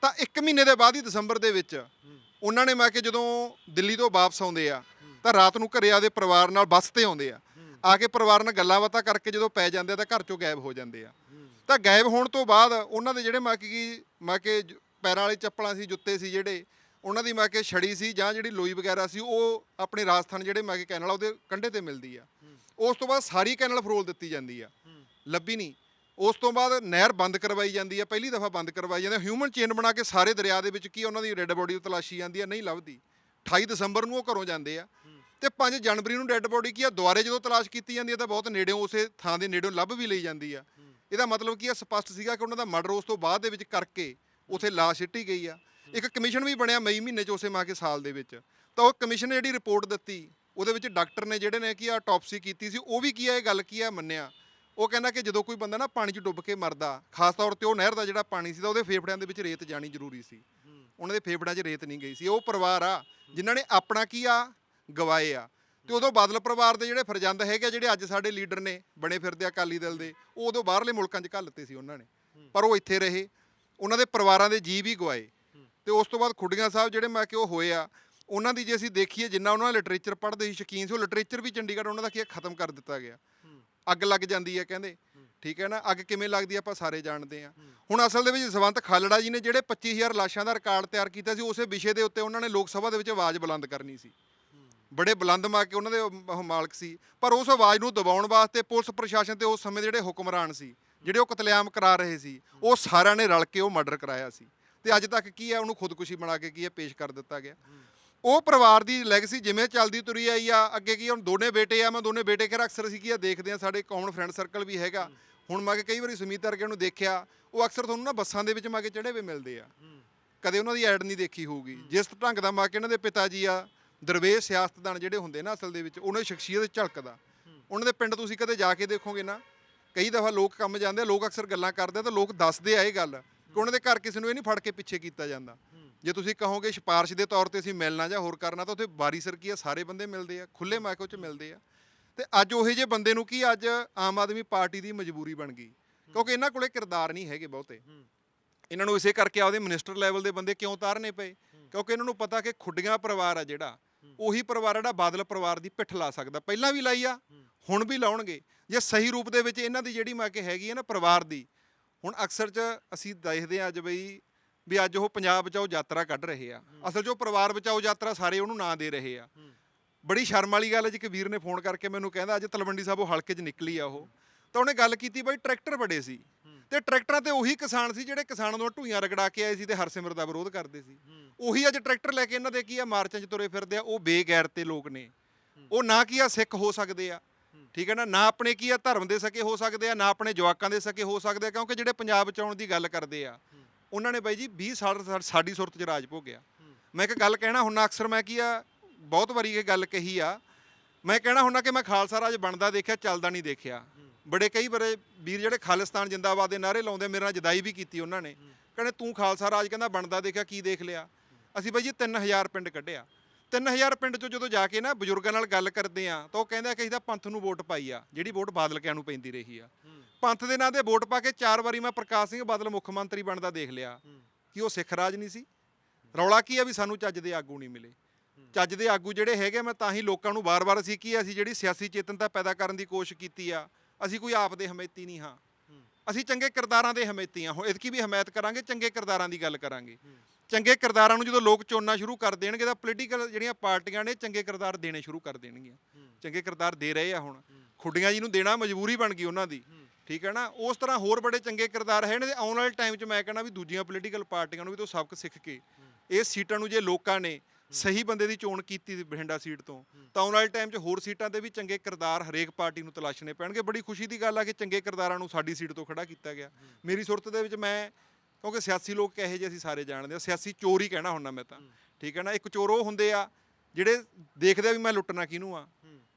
ਤਾਂ 1 ਮਹੀਨੇ ਦੇ ਬਾਅਦ ਹੀ ਦਸੰਬਰ ਦੇ ਵਿੱਚ ਉਹਨਾਂ ਨੇ ਮੈਂ ਕਿ ਜਦੋਂ ਦਿੱਲੀ ਤੋਂ ਵਾਪਸ ਆਉਂਦੇ ਆ ਤਾਂ ਰਾਤ ਨੂੰ ਘਰੇ ਆਦੇ ਪਰਿਵਾਰ ਨਾਲ ਬੱਸ ਤੇ ਆਉਂਦੇ ਆ। ਆ ਕੇ ਪਰਿਵਾਰ ਨਾਲ ਗੱਲਾਂ ਬਾਤਾਂ ਕਰਕੇ ਜਦੋਂ ਪੈ ਜਾਂਦੇ ਆ ਤਾਂ ਘਰ ਚੋਂ ਗਾਇਬ ਹੋ ਜਾਂਦੇ ਆ। ਤਾਂ ਗਾਇਬ ਹੋਣ ਤੋਂ ਬਾਅਦ ਉਹਨਾਂ ਦੇ ਜਿਹੜੇ ਮੈਂ ਕਿ ਮੈਂ ਕਿ ਪੈਰਾਂ ਵਾਲੇ ਚੱਪਲਾਂ ਸੀ ਜੁੱਤੇ ਸੀ ਜਿਹੜੇ ਉਹਨਾਂ ਦੀ ਮੈਂ ਕਿ ਛੜੀ ਸੀ ਜਾਂ ਜਿਹੜੀ ਲੋਈ ਵਗੈਰਾ ਸੀ ਉਹ ਆਪਣੇ ਰਾਜਸਥਾਨ ਜਿਹੜੇ ਮੈਂ ਕਿ ਕੈਨਲ ਆ ਉਹਦੇ ਕੰਢੇ ਤੇ ਮਿਲਦੀ ਆ। ਉਸ ਤੋਂ ਬਾਅਦ ਸਾਰੀ ਕੈਨਲ ਫਰੋਲ ਦਿੱਤੀ ਜਾਂਦੀ ਆ। ਲੱਭੀ ਨਹੀਂ। ਉਸ ਤੋਂ ਬਾਅਦ ਨਹਿਰ ਬੰਦ ਕਰਵਾਈ ਜਾਂਦੀ ਆ ਪਹਿਲੀ ਦਫਾ ਬੰਦ ਕਰਵਾਈ ਜਾਂਦੀ ਆ। ਹਿਊਮਨ ਚੇਨ ਬਣਾ ਕੇ ਸਾਰੇ ਦਰਿਆ ਦੇ ਵਿੱਚ ਕੀ ਉਹਨਾਂ ਦੀ ਰੈੱਡ ਬੋਡੀ ਤਲਾਸ਼ੀ ਜਾਂਦੀ ਆ ਨਹੀਂ ਲੱਭਦੀ। 28 ਦਸੰਬਰ ਨੂੰ ਉਹ ਘਰੋਂ ਜਾਂਦੇ ਆ। ਤੇ 5 ਜਨਵਰੀ ਨੂੰ ਡੈੱਡ ਬੋਡੀ ਕੀ ਆ ਦੁਆਰੇ ਜਦੋਂ ਤਲਾਸ਼ ਕੀਤੀ ਜਾਂਦੀ ਆ ਤਾਂ ਬਹੁਤ ਨੇੜਿਓਂ ਉਸੇ ਥਾਂ ਦੇ ਨੇੜਿਓਂ ਲੱਭ ਵੀ ਲਈ ਜਾਂਦੀ ਆ। ਇਹਦਾ ਮਤਲਬ ਕੀ ਆ ਸਪਸ਼ਟ ਸੀਗਾ ਕਿ ਉਹਨਾਂ ਦਾ ਮਰਡਰ ਉਸ ਤੋਂ ਬਾਅਦ ਦੇ ਵਿੱਚ ਕਰਕੇ ਉਥੇ ਲਾਸ਼ ਸਿੱਟੀ ਗਈ ਆ। ਇੱਕ ਕਮਿਸ਼ਨ ਵੀ ਬਣਿਆ ਮਈ ਮਹੀਨੇ ਚ ਉਸੇ ਮਾਹ ਕੇ ਸਾਲ ਦੇ ਵਿੱਚ। ਤਾਂ ਉਹ ਕਮਿਸ਼ਨ ਨੇ ਜਿਹੜੀ ਰਿਪੋਰਟ ਦਿੱਤੀ ਉਹਦੇ ਵਿੱਚ ਡਾਕਟਰ ਨੇ ਜਿਹੜੇ ਨੇ ਕੀ ਆ ਆਟੋਪਸੀ ਕੀਤੀ ਸੀ ਉਹ ਵੀ ਕੀ ਆ ਇਹ ਗੱਲ ਕੀ ਆ ਮੰਨਿਆ। ਉਹ ਕਹਿੰਦਾ ਕਿ ਜਦੋਂ ਕੋਈ ਬੰਦਾ ਨਾ ਪਾਣੀ 'ਚ ਡੁੱਬ ਕੇ ਮਰਦਾ ਖਾਸ ਤੌਰ ਤੇ ਉਹ ਨਹਿਰ ਦਾ ਜਿਹੜਾ ਪਾਣੀ ਸੀ ਤਾਂ ਉਹਦੇ ਫੇਫੜਿਆਂ ਦੇ ਵਿੱਚ ਰੇਤ ਜਾਣੀ ਜ਼ਰੂਰੀ ਸੀ। ਉਹਨਾਂ ਦੇ ਫੇਫੜਿਆਂ 'ਚ ਰੇਤ ਨਹੀਂ ਗਈ ਸੀ। ਉਹ ਪਰਿਵਾਰ ਆ ਜਿਨ੍ਹਾਂ ਨੇ ਆਪਣਾ ਕੀ ਆ ਗਵਾਏ ਆ। ਤੇ ਉਦੋਂ ਬਾਦਲ ਪਰਿਵਾਰ ਦੇ ਜਿਹੜੇ ਫਰਜ਼ੰਦ ਹੈਗੇ ਆ, ਜਿਹੜੇ ਅੱਜ ਸਾਡੇ ਲੀਡਰ ਨੇ ਬਣੇ ਫਿਰਦੇ ਅਕਾਲੀ ਦਲ ਦੇ ਉਹ ਉਦੋਂ ਬਾਹਰਲੇ ਮੁਲਕਾਂ 'ਚ ਘੱਲਤੇ ਸੀ ਉਹਨਾਂ ਨੇ। ਪਰ ਉਹ ਇੱਥੇ ਰਹੇ। ਉਹਨਾਂ ਦੇ ਪਰਿਵਾਰਾਂ ਦੇ ਜੀ ਵੀ ਗਵਾਏ। ਤੇ ਉਸ ਤੋਂ ਬਾਅਦ ਖੁੱਡੀਆਂ ਸਾਹਿਬ ਜਿਹੜੇ ਮੈਂ ਕਿ ਉਹ ਹੋਏ ਆ ਉਹਨਾਂ ਦੀ ਜੇ ਅਸੀਂ ਦੇਖੀਏ ਜਿੰਨਾ ਉਹਨਾਂ ਨੇ ਲਿਟਰੇਚਰ ਪੜ੍ਹਦੇ ਸੀ ਸ਼ੌਕੀਨ ਸੀ ਉਹ ਲਿਟਰੇਚਰ ਵੀ ਚੰਡੀਗੜ੍ਹ ਉਹਨਾਂ ਦਾ ਕੀ ਖਤਮ ਕਰ ਦਿੱਤਾ ਗਿਆ। ਅੱਗ ਲੱਗ ਜਾਂਦੀ ਹੈ ਕਹਿੰਦੇ ਠੀਕ ਹੈ ਨਾ? ਅੱਗ ਕਿਵੇਂ ਲੱਗਦੀ ਆਪਾਂ ਸਾਰੇ ਜਾਣਦੇ ਆ। ਹੁਣ ਅਸਲ ਦੇ ਵਿੱਚ ਜਸਵੰਤ ਖਾਲੜਾ ਜੀ ਨੇ ਜਿਹੜੇ 25000 ਲਾਸ਼ਾਂ ਦਾ ਰਿਕਾਰਡ ਤਿਆਰ ਕੀਤਾ ਸੀ ਉਸੇ ਵਿਸ਼ੇ ਦੇ ਉੱਤੇ ਉਹਨਾਂ ਨੇ ਲੋਕ ਸਭਾ ਦੇ ਵਿੱਚ ਆਵਾਜ਼ ਬੁਲੰਦ ਕਰਨੀ ਸੀ। ਬੜੇ ਬੁਲੰਦ ਮਾ ਕੇ ਉਹਨਾਂ ਦੇ ਮਾਲਕ ਸੀ। ਪਰ ਉਸ ਆਵਾਜ਼ ਨੂੰ ਦਬਾਉਣ ਵਾਸਤੇ ਪੁਲਿਸ ਪ੍ਰਸ਼ਾਸਨ ਤੇ ਉਸ ਸਮੇਂ ਦੇ ਜਿਹੜੇ ਹੁਕਮਰਾਨ ਸੀ ਜਿਹੜੇ ਉਹ ਕਤਲੇਆਮ ਕਰਾ ਰਹੇ ਸੀ ਉਹ ਸਾਰਿਆਂ ਨੇ ਰਲ ਕੇ ਉਹ ਮਰਡਰ ਕਰਾਇਆ ਸੀ। ਤੇ ਅੱਜ ਤੱਕ ਕੀ ਹੈ? ਉਹਨੂੰ ਖੁਦਕੁਸ਼ੀ ਬਣਾ ਕੇ ਕੀ ਹੈ? ਪੇਸ਼ ਕਰ ਦਿੱਤਾ ਗਿਆ। ਉਹ ਪਰਿਵਾਰ ਦੀ ਲੈਗਸੀ ਜਿਵੇਂ ਚੱਲਦੀ ਤੁਰੀ ਆਈ ਆ ਅੱਗੇ ਕੀ ਹੁਣ ਦੋਨੇ ਬੇਟੇ ਆ ਮੈਂ ਦੋਨੇ ਬੇਟੇ ਘਰ ਅਕਸਰ ਅਸੀਂ ਕੀ ਆ ਦੇਖਦੇ ਆ ਸਾਡੇ ਕਾਮਨ ਫਰੈਂਡ ਸਰਕਲ ਵੀ ਹੈਗਾ। ਹੁਣ ਮੈਂ ਕਈ ਵਾਰੀ ਸੁਮੀਤ ਵਰਗੇ ਨੂੰ ਦੇਖਿਆ ਉਹ ਅਕਸਰ ਤੁਹਾਨੂੰ ਨਾ ਬੱਸਾਂ ਦੇ ਵਿੱਚ ਮੈਂ ਕਿ ਚੜੇ ਹੋਏ ਮਿਲਦੇ ਆ। ਕਦੇ ਉਹਨਾਂ ਦੀ ਐਡ ਨਹੀਂ ਦੇਖੀ ਹੋਊਗੀ। ਜਿਸ ਢੰਗ ਦਾ ਮੈਂ ਕਿ ਇਹਨਾਂ ਦੇ ਪਿਤਾ ਜੀ ਆ ਦਰਵੇਸ਼ ਸਿਆਸਤਦਾਨ ਜਿਹੜੇ ਹੁੰਦੇ ਨਾ ਅਸਲ ਦੇ ਵਿੱਚ ਉਹਨਾਂ ਦੀ ਸ਼ਖਸੀਅਤ ਝਲਕਦਾ। ਉਹਨਾਂ ਦੇ ਪਿੰਡ ਤੁਸੀਂ ਕਦੇ ਜਾ ਕੇ ਦੇਖੋਗੇ ਨਾ ਕਈ ਦਫਾ ਲੋਕ ਕੰਮ ਜਾਂਦੇ ਆ ਲੋਕ ਅਕਸਰ ਗੱਲਾਂ ਕਰਦੇ ਆ ਤਾਂ ਲੋਕ ਦੱਸਦੇ ਆ ਇਹ ਗੱਲ। ਕਿ ਉਹਨਾਂ ਦੇ ਘਰ ਕਿਸੇ ਨੂੰ ਇਹ ਨਹੀਂ ਫੜ ਕੇ ਪਿੱਛੇ ਕੀਤਾ ਜਾਂਦਾ। ਜੇ ਤੁਸੀਂ ਕਹੋਗੇ ਸਿਫਾਰਿਸ਼ ਦੇ ਤੌਰ ਤੇ ਅਸੀਂ ਮਿਲਣਾ ਜਾਂ ਹੋਰ ਕਰਨਾ, ਤਾਂ ਉੱਥੇ ਬਾਰੀ ਸਰ ਆ, ਸਾਰੇ ਬੰਦੇ ਮਿਲਦੇ ਆ ਖੁੱਲੇ ਮਾਈਕੋ 'ਚ ਮਿਲਦੇ ਆ। ਤੇ ਅੱਜ ਉਹੇ ਜੇ ਬੰਦੇ ਨੂੰ ਕੀ ਅੱਜ ਆਮ ਆਦਮੀ ਪਾਰਟੀ ਦੀ ਮਜਬੂਰੀ ਬਣ ਗਈ। ਕਿਉਂਕਿ ਇਹਨਾਂ ਕੋਲੇ ਕਿਰਦਾਰ ਨਹੀਂ ਹੈਗੇ ਬਹੁਤੇ। ਇਹਨਾਂ ਨੂੰ ਇਸੇ ਕਰਕੇ ਆਪਦੇ ਮਿਨਿਸਟਰ ਲੈਵਲ ਦੇ ਬੰਦੇ ਕਿਉਂ ਤਾਰਨੇ ਪਏ? ਕਿਉਂਕਿ ਇਹਨਾਂ ਨੂੰ ਪਤਾ ਕਿ ਖੁੱਡੀਆਂ ਪਰਿਵਾਰ ਆ ਜਿਹੜਾ, ਉਹੀ ਪਰਿਵਾਰ ਜਿਹੜਾ ਬਾਦਲ ਪਰਿਵਾਰ ਦੀ ਪਿੱਠ ਲਾ ਸਕਦਾ। ਪਹਿਲਾਂ ਵੀ ਲਾਈ ਆ, ਹੁਣ ਵੀ ਲਾਉਣਗੇ। ਜੇ ਸਹੀ ਰੂਪ ਦੇ ਵਿੱਚ ਇਹਨਾਂ ਦੀ ਜਿਹੜੀ ਮੈਂ ਕਿ ਹੈਗੀ ਹੈ ਨਾ ਪਰਿਵਾਰ ਦੀ ਹੁਣ ਅਕਸਰ ਚ ਅਸੀਂ ਦੇਖਦੇ ਆ ਅੱਜ ਬਈ ਵੀ ਅੱਜ ਉਹ ਪੰਜਾਬ ਬਚਾਓ ਯਾਤਰਾ ਕੱਢ ਰਹੇ ਆ। ਅਸਲ 'ਚ ਉਹ ਪਰਿਵਾਰ ਬਚਾਓ ਯਾਤਰਾ ਸਾਰੇ ਉਹਨੂੰ ਨਾਂ ਦੇ ਰਹੇ ਆ। ਬੜੀ ਸ਼ਰਮ ਵਾਲੀ ਗੱਲ ਹੈ ਜੀ ਕਿ ਵੀਰ ਨੇ ਫੋਨ ਕਰਕੇ ਮੈਨੂੰ ਕਹਿੰਦਾ ਅੱਜ ਤਲਵੰਡੀ ਸਾਹਿਬ ਉਹ ਹਲਕੇ 'ਚ ਨਿਕਲੀ ਆ ਉਹ। ਤਾਂ ਉਹਨੇ ਗੱਲ ਕੀਤੀ ਬਈ ਟਰੈਕਟਰ ਬੜੇ ਸੀ। ਤੇ ਟਰੈਕਟਰਾਂ ਤੇ ਉਹੀ ਕਿਸਾਨ ਸੀ ਜਿਹੜੇ ਕਿਸਾਨਾਂ ਨੂੰ ਢੂਈਆਂ ਰਗੜਾ ਕੇ ਆਏ ਸੀ ਤੇ ਹਰਸਿਮਰ ਦਾ ਵਿਰੋਧ ਕਰਦੇ ਸੀ। ਉਹੀ ਅੱਜ ਟਰੈਕਟਰ ਲੈ ਕੇ ਇਹਨਾਂ ਦੇ ਕੀ ਆ ਮਾਰਚਾਂ 'ਚ ਤੁਰੇ ਫਿਰਦੇ ਆ ਉਹ ਬੇਗੈਰ ਤੇ ਲੋਕ ਨੇ। ਉਹ ਨਾ ਕੀ ਆ ਸਿੱਖ ਹੋ ਸਕਦੇ ਆ। ਠੀਕ ਹੈ ਨਾ? ਨਾ ਆਪਣੇ ਕੀ ਆ? ਧਰਮ ਦੇ ਸਕੇ ਹੋ ਸਕਦੇ ਆ ਨਾ ਆਪਣੇ ਜਵਾਕਾਂ ਦੇ ਸਕੇ ਹੋ ਸਕਦੇ ਆ ਕਿਉਂਕਿ ਜਿਹੜੇ ਪੰਜਾਬ ਬਚਾਉਣ ਦੀ ਗੱਲ ਕਰਦੇ ਆ ਉਹਨਾਂ ਨੇ ਬਾਈ ਜੀ 20 ਸਾਲ ਸਾਡੀ ਸੁਰਤ 'ਚ ਰਾਜ ਭੋਗਿਆ। ਮੈਂ ਇੱਕ ਗੱਲ ਕਹਿਣਾ ਹੁਣ ਅਕਸਰ ਮੈਂ ਕੀ ਆ ਬਹੁਤ ਵਾਰੀ ਇਹ ਗੱਲ ਕਹੀ ਆ ਮੈਂ ਕਹਿਣਾ ਹੁੰਦਾ ਕਿ ਮੈਂ ਖਾਲਸਾ ਰਾਜ ਬਣਦਾ ਦੇਖਿਆ ਚੱਲਦਾ ਨਹੀਂ ਦੇਖਿਆ। ਬੜੇ ਕਈ ਬੜੇ ਵੀਰ ਜਿਹੜੇ ਖਾਲਿਸਤਾਨ ਜਿੰਦਾਬਾਦ ਦੇ ਨਾਰੇ ਲਾਉਂਦੇ ਮੇਰੇ ਨਾਲ ਜਦਾਈ ਵੀ ਕੀਤੀ ਉਹਨਾਂ ਨੇ। ਕਹਿੰਦੇ ਤੂੰ ਖਾਲਸਾ ਰਾਜ ਕਹਿੰਦਾ ਬਣਦਾ ਦੇਖਿਆ ਕੀ ਦੇਖ ਲਿਆ? ਅਸੀਂ ਬਾਈ ਜੀ 3000 ਪਿੰਡ ਕੱਢਿਆ। 3000 ਪਿੰਡ ਚੋਂ ਜਦੋਂ ਜਾ ਕੇ ਨਾ ਬਜ਼ੁਰਗਾਂ ਨਾਲ ਗੱਲ ਕਰਦੇ ਆ ਤਾਂ ਉਹ ਕਹਿੰਦੇ ਆ ਕਿ ਅਸੀਂ ਤਾਂ ਪੰਥ ਨੂੰ ਵੋਟ ਪਾਈ ਆ ਜਿਹੜੀ ਵੋਟ ਬਾਦਲ ਕਿਆਂ ਨੂੰ ਪੈਂਦੀ ਰਹੀ ਆ। ਪੰਥ ਦੇ ਨਾਂ ਤੇ ਵੋਟ ਪਾ ਕੇ ਚਾਰ ਵਾਰੀ ਮੈਂ ਪ੍ਰਕਾਸ਼ ਸਿੰਘ ਬਾਦਲ ਮੁੱਖ ਮੰਤਰੀ ਬਣਦਾ ਦੇਖ ਲਿਆ ਕਿ ਉਹ ਸਿੱਖ ਰਾਜ ਨਹੀਂ ਸੀ। ਰੌਲਾ ਕੀ ਆ ਵੀ ਸਾਨੂੰ ਚੱਜ ਦੇ ਆਗੂ ਨਹੀਂ ਮਿਲੇ। ਚੱਜ ਦੇ ਆਗੂ ਜਿਹੜੇ ਹੈਗੇ ਮੈਂ ਤਾਂ ਹੀ ਲੋਕਾਂ ਨੂੰ ਵਾਰ-ਵਾਰ ਅਸੀਂ ਕੀ ਆ, ਅਸੀਂ ਜਿਹੜੀ ਸਿਆਸੀ ਚੇਤਨਤਾ ਪੈਦਾ ਕਰਨ ਦੀ ਕੋਸ਼ਿਸ਼ ਕੀਤੀ ਆ ਅਸੀਂ ਕੋਈ ਆਪ ਦੇ ਹਮੈਤੀ ਨਹੀਂ ਹਾਂ। ਅਸੀਂ ਚੰਗੇ ਕਿਰਦਾਰਾਂ ਦੇ ਹਮੈਤੀ ਹਾਂ ਹੁਣ ਇਤਕੀ ਵੀ ਹਮਾਇਤ ਕਰਾਂਗੇ ਚੰਗੇ ਕਿਰਦਾਰਾਂ ਦੀ ਗੱਲ ਕਰਾਂਗੇ। ਚੰਗੇ ਕਿਰਦਾਰਾਂ ਨੂੰ ਜਦੋਂ ਲੋਕ ਚੁਣਨਾ ਸ਼ੁਰੂ ਕਰ ਦੇਣਗੇ ਤਾਂ ਪੋਲੀਟੀਕਲ ਜਿਹੜੀਆਂ ਪਾਰਟੀਆਂ ਨੇ ਚੰਗੇ ਕਿਰਦਾਰ ਦੇਣੇ ਸ਼ੁਰੂ ਕਰ ਦੇਣਗੀਆਂ। ਚੰਗੇ ਕਿਰਦਾਰ ਦੇ ਰਹੇ ਆ ਹੁਣ। ਖੁੱਡੀਆਂ ਜੀ ਨੂੰ ਦੇਣਾ ਮਜਬੂਰੀ ਬਣ ਗਈ ਉਹਨਾਂ ਦੀ। ਠੀਕ ਹੈ ਨਾ? ਉਸ ਤਰ੍ਹਾਂ ਹੋਰ ਬੜੇ ਚੰਗੇ ਕਿਰਦਾਰ ਹੈ ਨੇ ਤੇ ਆਉਣ ਵਾਲੇ ਟਾਈਮ 'ਚ ਮੈਂ ਕਹਿੰਦਾ ਵੀ ਦੂਜੀਆਂ ਪੋਲੀਟੀਕਲ ਪਾਰਟੀਆਂ ਨੂੰ ਵੀ ਤੋਂ ਸਬਕ ਸਿੱਖ ਕੇ ਇਸ ਸੀਟਾਂ ਨੂੰ ਜੇ ਲੋਕਾਂ ਨੇ ਸਹੀ ਬੰਦੇ ਦੀ ਚੋਣ ਕੀਤੀ ਬਠਿੰਡਾ ਸੀਟ ਤੋਂ ਤਾਂ ਆਉਣ ਵਾਲੇ ਟਾਈਮ 'ਚ ਹੋਰ ਸੀਟਾਂ ਤੇ ਵੀ ਚੰਗੇ ਕਿਰਦਾਰ ਹਰੇਕ ਪਾਰਟੀ ਨੂੰ ਤਲਾਸ਼ਣੇ ਪੈਣਗੇ। ਬੜੀ ਖੁਸ਼ੀ ਦੀ ਗੱਲ ਆ ਕਿ ਚੰਗੇ ਕਿਰਦਾਰਾਂ ਨੂੰ ਸਾਡੀ ਸੀਟ ਤੋਂ ਖੜਾ ਕੀਤਾ ਗਿਆ। ਮੇਰੀ ਸੁਰਤ ਦੇ ਵਿੱਚ ਮੈਂ ਕਿਉਂਕਿ ਸਿਆਸੀ ਲੋਕ ਕਹੇ ਜਿਹੇ ਅਸੀਂ ਸਾਰੇ ਜਾਣਦੇ ਆ ਸਿਆਸੀ ਚੋਰ ਹੀ ਕਹਿਣਾ ਹੁੰਦਾ ਮੈਂ ਤਾਂ। ਠੀਕ ਹੈ ਨਾ ਇੱਕ ਚੋਰ ਉਹ ਹੁੰਦੇ ਆ ਜਿਹੜੇ ਦੇਖਦੇ ਆ ਵੀ ਮੈਂ ਲੁੱਟਣਾ ਕਿਹਨੂੰ ਆ।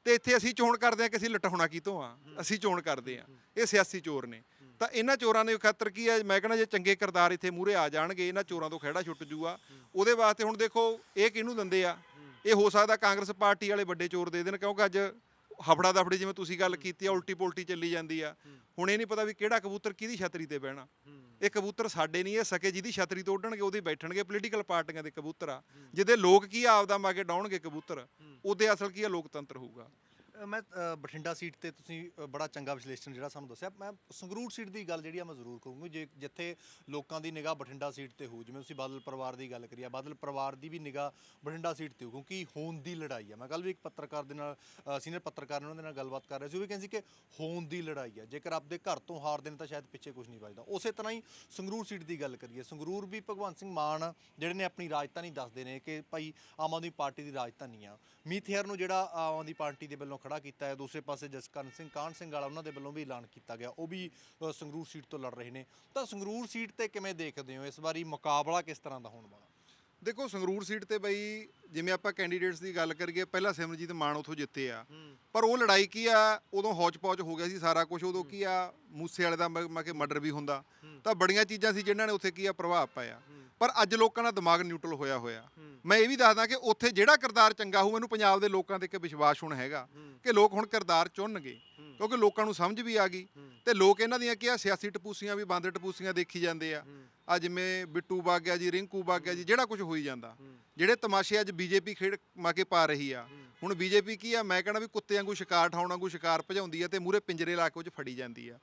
ਤੇ ਇੱਥੇ ਅਸੀਂ ਚੋਣ ਕਰਦੇ ਆ ਕਿ ਅਸੀਂ ਲੁੱਟਣਾ ਕਿਤੋਂ ਆ। ਅਸੀਂ ਚੋਣ ਕਰਦੇ ਆ। ਇਹ ਸਿਆਸੀ ਚੋਰ ਨੇ। ਤਾਂ ਇਹਨਾਂ ਚੋਰਾਂ ਦੇ ਖਾਤਰ ਕੀ ਹੈ ਮੈਂ ਕਹਿੰਦਾ ਜੇ ਚੰਗੇ ਕਿਰਦਾਰ ਇੱਥੇ ਮੂਹਰੇ ਆ ਜਾਣਗੇ ਇਹਨਾਂ ਚੋਰਾਂ ਤੋਂ ਖਹਿੜਾ ਛੁੱਟ ਜੂਗਾ। ਉਹਦੇ ਵਾਸਤੇ ਹੁਣ ਦੇਖੋ ਇਹ ਕਿਹਨੂੰ ਦਿੰਦੇ ਆ? ਇਹ ਹੋ ਸਕਦਾ ਕਾਂਗਰਸ ਪਾਰਟੀ ਵਾਲੇ ਵੱਡੇ ਚੋਰ ਦੇ ਦੇਣ ਕਿਉਂਕਿ ਅੱਜ ਹਫੜਾ ਦਫੜੀ ਜਿਵੇਂ ਤੁਸੀਂ ਗੱਲ ਕੀਤੀ ਆ ਉਲਟੀ ਪੁਲਟੀ ਚੱਲੀ ਜਾਂਦੀ ਆ। ਹੁਣ ਇਹ ਨਹੀਂ ਪਤਾ ਵੀ ਕਿਹੜਾ ਕਬੂਤਰ ਕਿਹਦੀ ਛਤਰੀ ਤੇ ਬਹਿਣਾ। ਇਹ ਕਬੂਤਰ ਸਾਡੇ ਨਹੀਂ ਇਹ ਸਕੇ ਜਿਹਦੀ ਛਤਰੀ ਤੋਂ ਉੱਡਣਗੇ ਉਹਦੇ ਬੈਠਣਗੇ ਪੋਲੀਟੀਕਲ ਪਾਰਟੀਆਂ ਦੇ ਕਬੂਤਰ ਆ। ਜਿਹਦੇ ਲੋਕ ਕੀ ਆਪਦਾ ਮਾਗੇ ਡਾਉਣਗੇ ਕਬੂਤਰ ਉਹਦੇ ਅਸਲ ਕੀ ਆ ਲੋਕਤੰਤਰ ਹੋਊਗਾ। ਮੈਂ ਅ, ਬਠਿੰਡਾ ਸੀਟ ਤੇ ਤੁਸੀਂ ਅ, ਬੜਾ ਚੰਗਾ ਵਿਸ਼ਲੇਸ਼ਣ ਜਿਹੜਾ ਸਾਨੂੰ ਦੱਸਿਆ। ਮੈਂ ਸੰਗਰੂਰ ਸੀਟ ਦੀ ਗੱਲ ਜਿਹੜੀ ਆ ਮੈਂ ਜ਼ਰੂਰ ਕਹੂੰਗਾ ਜੇ ਜਿੱਥੇ ਲੋਕਾਂ ਦੀ ਨਿਗਾਹ ਬਠਿੰਡਾ ਸੀਟ ਤੇ ਹੋਊ ਜਿਵੇਂ ਤੁਸੀਂ ਬਾਦਲ ਪਰਿਵਾਰ ਦੀ ਗੱਲ ਕਰੀ ਆ ਬਾਦਲ ਪਰਿਵਾਰ ਦੀ ਵੀ ਨਿਗਾਹ ਬਠਿੰਡਾ ਸੀਟ ਤੇ ਹੋਊ ਕਿਉਂਕਿ ਹੋਣ ਦੀ ਲੜਾਈ ਆ। ਮੈਂ ਕੱਲ ਵੀ ਇੱਕ ਪੱਤਰਕਾਰ ਦੇ ਨਾਲ ਸੀਨੀਅਰ ਪੱਤਰਕਾਰ ਨੇ ਉਹਨਾਂ ਦੇ ਨਾਲ ਗੱਲਬਾਤ ਕਰ ਰਿਹਾ ਸੀ ਉਹ ਵੀ ਕਹਿੰਦੇ ਸੀ ਕਿ ਹੋਣ ਦੀ ਲੜਾਈ ਆ। ਜੇਕਰ ਆਪਦੇ ਘਰ ਤੋਂ ਹਾਰਦੇ ਨੇ ਤਾਂ ਸ਼ਾਇਦ ਪਿੱਛੇ ਕੁਝ ਨਹੀਂ ਵੱਜਦਾ ਉਸੇ ਤਰ੍ਹਾਂ ਹੀ ਸੰਗਰੂਰ ਸੀਟ ਦੀ ਗੱਲ ਕਰੀਏ ਸੰਗਰੂਰ ਵੀ ਭਗਵੰਤ ਸਿੰਘ ਮਾਨ ਜਿਹੜੇ ਨੇ ਆਪਣੀ ਰਾਜਧਾਨੀ ਦੱਸਦੇ ਨੇ ਕਿ ਭਾਈ ਆਮ ਆਦਮੀ ਪਾਰਟੀ ਦੀ ਰਾਜਧਾਨੀ ਆ। ਹੇਅਰ ਨੂੰ ਜਿਹੜਾ ਆਮ ਆਦਮੀ ਪਾਰਟੀ ਦੇ ਵੱਲੋਂ ਖੜਾ ਕੀਤਾ ਹੈ। ਦੂਸਰੇ ਪਾਸੇ ਜਸਕਰਨ ਸਿੰਘ ਕਾਹਨ ਸਿੰਘ ਵਾਲਾ ਉਹਨਾਂ ਦੇ ਵੱਲੋਂ ਵੀ ਐਲਾਨ ਕੀਤਾ ਗਿਆ। ਉਹ ਵੀ ਅ, ਸੰਗਰੂਰ ਸੀਟ ਤੋਂ ਲੜ ਰਹੇ ਨੇ। ਤਾਂ ਸੰਗਰੂਰ ਸੀਟ ਤੇ ਕਿਵੇਂ ਦੇਖਦੇ ਹੋ? ਇਸ ਵਾਰੀ ਮੁਕਾਬਲਾ ਕਿਸ ਤਰ੍ਹਾਂ ਦਾ ਹੋਣ ਵਾਲਾ? ਦੇਖੋ ਸੰਗਰੂਰ ਸੀਟ ਤੇ ਬਈ ਜਿਵੇਂ ਆਪਾਂ ਕੈਂਡੀਡੇਟਸ ਦੀ ਗੱਲ ਕਰੀਏ ਪਹਿਲਾਂ ਸਿਮਰਜੀਤ ਮਾਨ ਉਥੋਂ ਜਿੱਤੇ ਆ। ਪਰ ਉਹ ਲੜਾਈ ਕੀ ਆ? ਉਦੋਂ ਹੌਚ-ਪੌਚ ਹੋ ਗਿਆ ਸੀ ਸਾਰਾ ਕੁਝ ਉਦੋਂ ਕੀ ਆ? ਮੂਸੇ ਵਾਲੇ ਦਾ ਮੈਂ ਕਿ ਮਰਡਰ ਵੀ ਹੁੰਦਾ। ਤਾਂ ਬੜੀਆਂ ਚੀਜ਼ਾਂ ਸੀ ਜਿਨ੍ਹਾਂ ਨੇ ਉੱਥੇ ਕੀ ਆ? ਪ੍ਰਭਾਵ ਪਾਇਆ। ਪਰ ਅੱਜ ਲੋਕਾਂ ਦਾ ਦਿਮਾਗ ਨਿਊਟਰਲ ਹੋਇਆ ਹੋਇਆ। ਮੈਂ ਇਹ ਵੀ ਦੱਸਦਾ ਕਿ ਉੱਥੇ ਜਿਹੜਾ ਕਿਰਦਾਰ ਚੰਗਾ ਹੋਊ ਮੈਨੂੰ ਪੰਜਾਬ ਦੇ ਲੋਕਾਂ ਤੇ ਇੱਕ ਵਿਸ਼ਵਾਸ ਹੁਣ ਹੈਗਾ ਕਿ ਲੋਕ ਹੁਣ ਕਿਰਦਾਰ ਚੁਣਨਗੇ ਕਿਉਂਕਿ ਲੋਕਾਂ ਨੂੰ ਸਮਝ ਵੀ ਆ ਗਈ ਤੇ ਲੋਕ ਇਹਨਾਂ ਦੀਆਂ ਕੀ ਆ ਸਿਆਸੀ ਟਪੂਸੀਆਂ ਵੀ ਬੰਦ ਟਪੂਸੀਆਂ ਦੇਖੀ ਜਾਂਦੇ ਆ। ਆ ਜਿਵੇਂ ਬਿੱਟੂ ਵਗ ਗਿਆ ਜੀ ਰਿੰਕੂ ਵਗ ਗਿਆ ਜੀ ਜਿਹੜਾ ਕੁਝ ਹੋਈ ਜਾਂਦਾ। ਜਿਹੜੇ ਤਮਾਸ਼ੇ ਅੱਜ ਬੀਜੇਪੀ ਖੇਡ ਮਾਕੇ ਪਾ ਰਹੀ ਆ। ਹੁਣ ਬੀਜੇਪੀ ਕੀ ਆ? ਮੈਂ ਕਹਿੰਦਾ ਵੀ ਕੁੱਤੇ ਵਾਂਗੂ ਸ਼ਿਕਾਰ ਠਾਉਣ ਵਾਂਗੂ ਸ਼ਿਕਾਰ ਭਜਾਉਂਦੀ ਆ ਤੇ ਮੂਰੇ ਪਿੰਜਰੇ ਲਾ ਕੇ ਉਹ 'ਚ ਫੜੀ ਜਾਂਦੀ ਆ।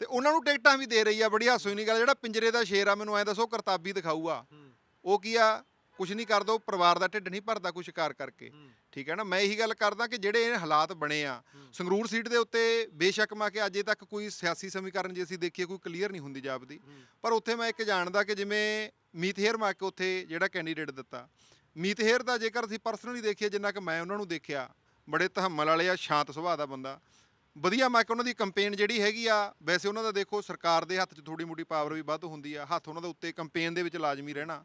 ਤੇ ਉਹਨਾਂ ਨੂੰ ਟਿਕਟਾਂ ਵੀ ਦੇ ਰਹੀ ਆ ਬੜੀ ਹਾਸੋਈ ਨਹੀਂ ਗੱਲ ਜਿਹੜਾ ਪਿੰਜਰੇ ਦਾ ਸ਼ੇਰ ਆ ਮੈਨੂੰ ਐ ਦੱਸੋ ਕਰਤਾਬੀ ਦਿਖਾਊਗਾ। ਉਹ ਕੀ ਆ ਕੁਝ ਨਹੀਂ ਕਰਦਾ ਉਹ ਪਰਿਵਾਰ ਦਾ ਢਿੱਡ ਨਹੀਂ ਭਰਦਾ ਕੋਈ ਸ਼ਿਕਾਰ ਕਰਕੇ। ਠੀਕ ਹੈ ਨਾ? ਮੈਂ ਇਹੀ ਗੱਲ ਕਰਦਾ ਕਿ ਜਿਹੜੇ ਇਹ ਹਾਲਾਤ ਬਣੇ ਆ ਸੰਗਰੂਰ ਸੀਟ ਦੇ ਉੱਤੇ ਬੇਸ਼ੱਕ ਮਾ ਕਿ ਅਜੇ ਤੱਕ ਕੋਈ ਸਿਆਸੀ ਸਮੀਕਰਨ ਜੇ ਅਸੀਂ ਦੇਖੀਏ ਕੋਈ ਕਲੀਅਰ ਨਹੀਂ ਹੁੰਦੀ ਜਾਪਦੀ। ਪਰ ਉੱਥੇ ਮੈਂ ਇੱਕ ਜਾਣਦਾ ਕਿ ਜਿਵੇਂ ਮੀਤ ਹੇਅਰ ਮਾ ਕੇ ਉੱਥੇ ਜਿਹੜਾ ਕੈਂਡੀਡੇਟ ਦਿੱਤਾ। ਮੀਤ ਹੇਅਰ ਦਾ ਜੇਕਰ ਅਸੀਂ ਪਰਸਨਲੀ ਦੇਖੀਏ ਜਿੰਨਾ ਕਿ ਮੈਂ ਉਹਨਾਂ ਨੂੰ ਦੇਖਿਆ ਬੜੇ ਤਹਮਲ ਵਾਲੇ ਆ ਸ਼ਾਂਤ ਸੁਭਾਅ ਦਾ ਬੰਦਾ। ਵਧੀਆ ਮੈਂ ਕਿ ਉਹਨਾਂ ਦੀ ਕੰਪੇਨ ਜਿਹੜੀ ਹੈਗੀ ਆ ਵੈਸੇ ਉਹਨਾਂ ਦਾ ਦੇਖੋ ਸਰਕਾਰ ਦੇ ਹੱਥ 'ਚ ਥੋੜੀ ਮੋਟੀ ਪਾਵਰ ਵੀ ਵੱਧ ਹੁੰਦੀ ਆ ਹੱਥ ਉਹਨਾਂ ਦਾ ਉੱਤੇ ਕੰਪੇਨ ਦੇ ਵਿੱਚ ਲਾਜ਼ਮੀ ਰਹਿਣਾ।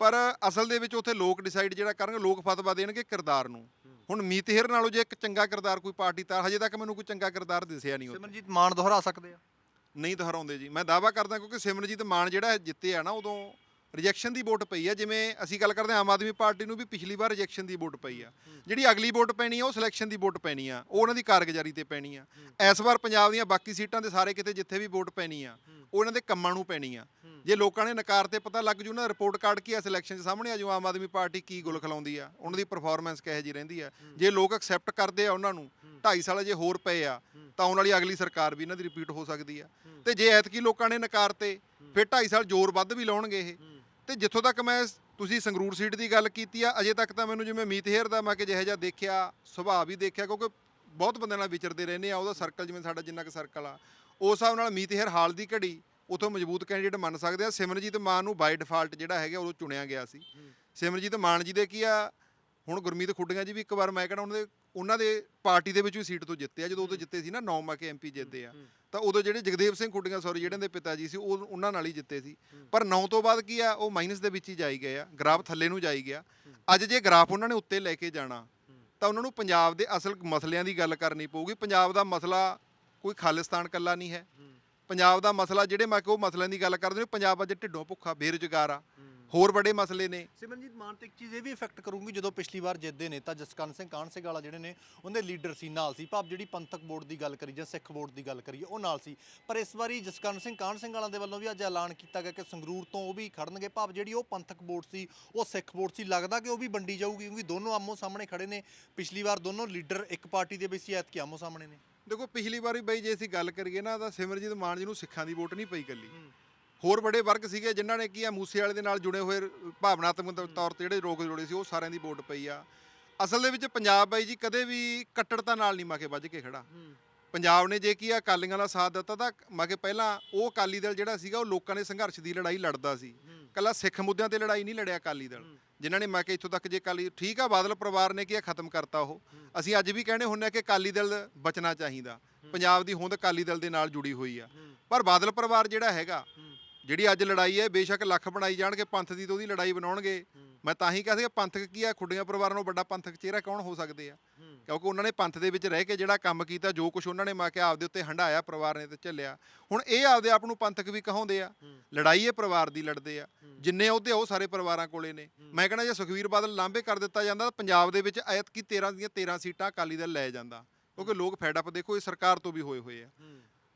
ਪਰ ਅਸਲ ਦੇ ਵਿੱਚ ਉੱਥੇ ਲੋਕ ਡਿਸਾਈਡ ਜਿਹੜਾ ਕਰਨਗੇ ਲੋਕ ਫਤਵਾ ਦੇਣਗੇ ਕਿਰਦਾਰ ਨੂੰ। ਹੁਣ ਮੀਤਹਿਰ ਨਾਲੋਂ ਜੇ ਇੱਕ ਚੰਗਾ ਕਿਰਦਾਰ ਕੋਈ ਪਾਰਟੀ ਤਾਂ ਹਜੇ ਤੱਕ ਮੈਨੂੰ ਕੋਈ ਚੰਗਾ ਕਿਰਦਾਰ ਦਿਸਿਆ ਨਹੀਂ ਉੱਥੇ। ਸਿਮਰਨਜੀਤ ਮਾਨ ਦੁਹਰਾ ਸਕਦੇ ਆ? ਨਹੀਂ ਦੁਹਰਾਉਂਦੇ ਜੀ। ਮੈਂ ਦਾਵਾ ਕਰਦਾ ਕਿਉਂਕਿ ਸਿਮਰਨਜੀਤ ਮਾਨ ਜਿਹੜਾ ਜਿੱਤੇ ਆ ਨਾ ਉਦੋਂ ਰਿਜੈਕਸ਼ਨ ਦੀ ਵੋਟ ਪਈ ਆ ਜਿਵੇਂ ਅਸੀਂ ਗੱਲ ਕਰਦੇ ਹਾਂ ਆਮ ਆਦਮੀ ਪਾਰਟੀ ਨੂੰ ਵੀ ਪਿਛਲੀ ਵਾਰ ਰਿਜੈਕਸ਼ਨ ਦੀ ਵੋਟ ਪਈ ਆ। ਜਿਹੜੀ ਅਗਲੀ ਵੋਟ ਪੈਣੀ ਆ ਉਹ ਸਿਲੈਕਸ਼ਨ ਦੀ ਵੋਟ ਪੈਣੀ ਆ ਉਹ ਉਹਨਾਂ ਦੀ ਕਾਰਗੁਜ਼ਾਰੀ ਤੇ ਪੈਣੀ ਆ। ਇਸ ਵਾਰ ਪੰਜਾਬ ਦੀਆਂ ਬਾਕੀ ਸੀਟਾਂ ਦੇ ਸਾਰੇ ਕਿਤੇ ਜਿੱਥੇ ਵੀ ਵੋਟ ਪੈਣੀ ਆ ਉਹ ਇਹਨਾਂ ਦੇ ਕੰਮਾਂ ਨੂੰ ਪੈਣੀ ਆ। ਜੇ ਲੋਕਾਂ ਨੇ ਨਕਾਰ ਤੇ ਪਤਾ ਲੱਗ ਜੂ ਨਾ ਰਿਪੋਰਟ ਕਾਰਡ ਕੀ ਆ ਸਿਲੈਕਸ਼ਨ 'ਚ ਸਾਹਮਣੇ ਆ ਜੂ ਆਮ ਆਦਮੀ ਪਾਰਟੀ ਕੀ ਗੁਲ ਖਲਾਉਂਦੀ ਆ ਉਹਨਾਂ ਦੀ ਪਰਫਾਰਮੈਂਸ ਕਿਹੋ ਜੀ ਰਹਿੰਦੀ ਆ। ਜੇ ਲੋਕ ਐਕਸੈਪਟ ਕਰਦੇ ਆ ਉਹਨਾਂ ਨੂੰ 2.5 ਸਾਲ ਜੇ ਹੋਰ ਪਏ ਆ ਤਾਂ ਆਉਣ ਵਾਲੀ ਅਗਲੀ ਸਰਕਾਰ ਵੀ ਇਹਨਾਂ ਦੀ ਰਿਪੀਟ ਹੋ ਸਕਦੀ ਆ। ਤੇ ਜੇ ਐਤਕੀ ਲੋਕਾਂ ਨੇ ਨਕਾਰ ਤੇ ਫਿਰ 2.5 ਸਾਲ ਜ਼ੋਰ ਵੱਧ ਵੀ ਲਾਉਣਗੇ ਇਹ। ਤੇ ਜਿੱਥੋਂ ਤੱਕ ਮੈਂ ਤੁਸੀਂ ਸੰਗਰੂਰ ਸੀਟ ਦੀ ਗੱਲ ਕੀਤੀ ਆ ਅਜੇ ਤੱਕ ਤਾਂ ਮੈਨੂੰ ਜਿਵੇਂ ਮੀਤ ਹੇਅਰ ਦਾ ਮੈਂ ਕਿ ਜਿਹੋ ਜਿਹਾ ਦੇਖਿਆ ਸੁਭਾਅ ਵੀ ਦੇਖਿਆ ਕਿਉਂਕਿ ਬਹੁਤ ਬੰਦਿਆਂ ਨਾਲ ਵਿਚਰਦੇ ਰਹਿੰਦੇ ਆ ਉਹਦਾ ਸਰਕਲ ਜਿਵੇਂ ਸਾਡਾ ਜਿੰਨਾ ਕੁ ਸਰਕਲ ਆ। ਉਸ ਹਿਸਾਬ ਨਾਲ ਮੀਤ ਹੇਅਰ ਹਾਲ ਦੀ ਘੜੀ ਉਥੋਂ ਮਜ਼ਬੂਤ ਕੈਂਡੀਡੇਟ ਮੰਨ ਸਕਦੇ ਆ। ਸਿਮਰਜੀਤ ਮਾਨ ਨੂੰ ਬਾਈ ਡਿਫਾਲਟ ਜਿਹੜਾ ਹੈਗਾ ਉਹ ਚੁਣਿਆ ਗਿਆ ਸੀ। ਸਿਮਰਜੀਤ ਮਾਨ ਜੀ ਦੇ ਕੀ ਆ ਹੁਣ ਗੁਰਮੀਤ ਖੁੱਡੀਆਂ ਜੀ ਵੀ ਇੱਕ ਵਾਰ ਮੈਂ ਕਹਿੰਦਾ ਉਹਨਾਂ ਦੇ ਉਹਨਾਂ ਦੇ ਪਾਰਟੀ ਦੇ ਵਿੱਚ ਵੀ ਸੀਟ ਤੋਂ ਜਿੱਤੇ ਆ। ਜਦੋਂ ਉਦੋਂ ਜਿੱਤੇ ਸੀ ਨਾ 9 ਮਾ ਕੇ ਐਮਪੀ ਜਿੱਤੇ ਆ। ਤਾਂ ਉਦੋਂ ਜਿਹੜੇ ਜਗਦੇਵ ਸਿੰਘ ਖੁੱਡੀਆਂ ਸੌਰੀ ਜਿਹੜੇ ਦੇ ਪਿਤਾ ਜੀ ਸੀ ਉਹ ਉਹਨਾਂ ਨਾਲ ਹੀ ਜਿੱਤੇ ਸੀ। ਪਰ 9 ਤੋਂ ਬਾਅਦ ਕੀ ਆ ਉਹ ਮਾਈਨਸ ਦੇ ਵਿੱਚ ਹੀ ਜਾਈ ਗਏ ਆ। ਗ੍ਰਾਫ ਥੱਲੇ ਨੂੰ ਜਾਈ ਗਿਆ। ਅੱਜ ਜੇ ਗ੍ਰਾਫ ਉਹਨਾਂ ਨੇ ਉੱਤੇ ਲੈ ਕੇ ਜਾਣਾ ਤਾਂ ਉਹਨਾਂ ਨੂੰ ਪੰਜਾਬ ਦੇ ਅਸਲ ਮਸਲਿਆਂ ਦੀ ਗੱਲ ਕਰਨੀ ਪਊਗੀ। ਪੰਜਾਬ ਦਾ ਮਸਲਾ ਕੋਈ ਖਾਲਿਸਤਾਨ ਕੱਲਾ ਨਹੀਂ ਹੈ। ਪੰਜਾਬ ਦਾ ਮਸਲਾ ਜਿਹੜੇ ਮੈਂ ਕਿ ਉਹ ਮਸਲਿਆਂ ਦੀ ਗੱਲ ਕਰਦੇ ਨੇ ਪੰਜਾਬ ਅੱਜ ਢਿੱਡੋਂ ਭੁੱਖਾ ਬੇਰੁਜ਼ਗਾਰ ਆ। ਹੋਰ ਬੜੇ ਮਸਲੇ ਨੇ। ਸਿਮਰਨਜੀਤ ਮਾਨ ਤੇ ਇੱਕ ਚੀਜ਼ ਇਹ ਵੀ ਇਫੈਕਟ ਕਰੂੰਗੀ ਜਦੋਂ ਪਿਛਲੀ ਵਾਰ ਜਿੱਤਦੇ ਨੇ ਤਾਂ ਜਸਕਰਨ ਸਿੰਘ ਕਾਹਨਸੇ ਵਾਲਾ ਜਿਹੜੇ ਨੇ ਉਹਦੇ ਲੀਡਰ ਸੀ ਨਾਲ ਸੀ। ਭਾਵ ਜਿਹੜੀ ਪੰਥਕ ਵੋਟ ਦੀ ਗੱਲ ਕਰੀ ਜਾਂ ਸਿੱਖ ਵੋਟ ਦੀ ਗੱਲ ਕਰੀਏ ਉਹ ਨਾਲ ਸੀ। ਪਰ ਇਸ ਵਾਰੀ ਜਸਕਰਨ ਸਿੰਘ ਸਿੰਘ ਵਾਲਾ ਦੇ ਵੱਲੋਂ ਵੀ ਅੱਜ ਐਲਾਨ ਕੀਤਾ ਗਿਆ ਕਿ ਸੰਗਰੂਰ ਤੋਂ ਉਹ ਵੀ ਖੜਨਗੇ। ਭਾਵ ਜਿਹੜੀ ਉਹ ਪੰਥਕ ਵੋਟ ਸੀ ਉਹ ਸਿੱਖ ਵੋਟ ਸੀ। ਲੱਗਦਾ ਕਿ ਉਹ ਵੀ ਵੰਡੀ ਜਾਊਗੀ ਕਿਉਂਕਿ ਦੋਨੋਂ ਆਮੋ ਸਾਹਮਣੇ ਖੜੇ ਨੇ। ਪਿਛਲੀ ਵਾਰ ਦੋਨੋਂ ਲੀਡਰ ਇੱਕ ਪਾਰਟੀ ਦੇ ਵਿੱਚ ਸੀ ਐਤਕੀ ਆਮੋ ਸਾਹਮਣੇ ਨੇ। ਦੇਖੋ ਪਿਛਲੀ ਵਾਰੀ ਬਈ ਜੇ ਅਸੀਂ ਗੱਲ ਕਰੀਏ ਨਾ ਤਾਂ ਸਿਮਰਜੀਤ ਮਾਨ ਜੀ ਨੂੰ ਸਿੱਖਾਂ ਦੀ ਵੋਟ ਨਹੀਂ ਪਈ ਕੱਲੀ ਹੋਰ ਬੜੇ ਵਰਗ ਸੀਗੇ ਜਿਨ੍ਹਾਂ ਨੇ ਕੀ ਆ ਮੂਸੇ ਵਾਲੇ ਦੇ ਨਾਲ ਜੁੜੇ ਹੋਏ ਭਾਵਨਾਤਮਕ ਤੌਰ ਤੇ ਜਿਹੜੇ ਲੋਕ ਜੁੜੇ ਸੀ ਉਹ ਸਾਰਿਆਂ ਦੀ ਵੋਟ ਪਈ ਆ। ਅਸਲ ਦੇ ਵਿੱਚ ਪੰਜਾਬ ਬਾਈ ਜੀ ਕਦੇ ਵੀ ਕੱਟੜਤਾ ਨਾਲ ਨਹੀਂ ਮਾਕੇ ਵੱਜ ਕੇ ਖੜਾ। ਪੰਜਾਬ ਨੇ ਜੇ ਕੀ ਆ ਅਕਾਲੀਆਂ ਦਾ ਸਾਥ ਦਿੱਤਾ ਤਾਂ ਮਾਕੇ ਪਹਿਲਾਂ ਉਹ ਅਕਾਲੀ ਦਲ ਜਿਹੜਾ ਸੀਗਾ ਉਹ ਲੋਕਾਂ ਦੇ ਸੰਘਰਸ਼ ਦੀ ਲੜਾਈ ਲੜਦਾ ਸੀ। ਕੱਲਾ ਸਿੱਖ ਮੁੱਦਿਆਂ ਤੇ ਲੜਾਈ ਨਹੀਂ ਲੜਿਆ ਅਕਾਲੀ ਦਲ। ਜਿਨ੍ਹਾਂ ਨੇ ਮਾਕੇ ਇੱਥੋਂ ਤੱਕ ਜੇ ਅਕਾਲੀ ਠੀਕ ਆ ਬਾਦਲ ਪਰਿਵਾਰ ਨੇ ਕੀ ਆ ਖਤਮ ਕਰਤਾ ਉਹ। ਅਸੀਂ ਅੱਜ ਵੀ ਕਹਿੰਦੇ ਹੁੰਨੇ ਆ ਕਿ ਅਕਾਲੀ ਦਲ ਬਚਣਾ ਚਾਹੀਦਾ। ਪੰਜਾਬ ਦੀ ਹੋਂਦ ਅਕਾਲੀ ਦਲ ਦੇ ਨਾਲ ਜੁੜੀ ਹੋਈ ਆ। ਪਰ ਬਾਦਲ ਪਰਿਵਾਰ ਜਿਹੜਾ ਹੈਗਾ ਜਿਹੜੀ ਅੱਜ ਲੜਾਈ ਹੈ ਬੇਸ਼ੱਕ ਲੱਖ ਬਣਾਈ ਜਾਣਗੇ ਪੰਥ ਦੀ ਤਾਂ ਉਹਦੀ ਲੜਾਈ ਬਣਾਉਣਗੇ। ਮੈਂ ਤਾਂ ਹੀ ਕਿਹਾ ਸੀ ਪੰਥਕ ਕੀ ਆ? ਖੁੱਡੀਆਂ ਪਰਿਵਾਰਾਂ ਨੂੰ ਵੱਡਾ ਪੰਥਕ ਚਿਹਰਾ ਕੌਣ ਹੋ ਸਕਦੇ ਆ? ਕਿਉਂਕਿ ਉਹਨਾਂ ਨੇ ਪੰਥ ਦੇ ਵਿੱਚ ਰਹਿ ਕੇ ਜਿਹੜਾ ਕੰਮ ਕੀਤਾ ਜੋ ਕੁਝ ਉਹਨਾਂ ਨੇ ਮਾ ਕੇ ਆਪਦੇ ਉੱਤੇ ਹੰਡਾਇਆ ਪਰਿਵਾਰ ਨੇ ਤੇ ਝੱਲਿਆ। ਹੁਣ ਇਹ ਆਪਦੇ ਆਪ ਨੂੰ ਪੰਥਕ ਵੀ ਕਹਾਉਂਦੇ ਆ। ਲੜਾਈ ਇਹ ਪਰਿਵਾਰ ਦੀ ਲੜਦੇ ਆ। ਜਿੰਨੇ ਅਹੁਦੇ ਆ ਉਹ ਸਾਰੇ ਪਰਿਵਾਰਾਂ ਕੋਲੇ ਨੇ। ਮੈਂ ਕਹਿੰਦਾ ਜੇ ਸੁਖਵੀਰ ਬਾਦਲ ਲਾਂਬੇ ਕਰ ਦਿੱਤਾ ਜਾਂਦਾ ਤਾਂ ਪੰਜਾਬ ਦੇ ਵਿੱਚ ਐਤਕੀ 13 ਦੀਆਂ 13 ਸੀਟਾਂ ਅਕਾਲੀ ਦਲ ਲੈ ਜਾਂਦਾ। ਕਿਉਂਕਿ ਲੋਕ ਫੈਡ ਅਪ ਦੇਖੋ ਇਹ ਸਰਕਾਰ ਤੋਂ ਵੀ ਹੋਏ ਹੋਏ ਆ।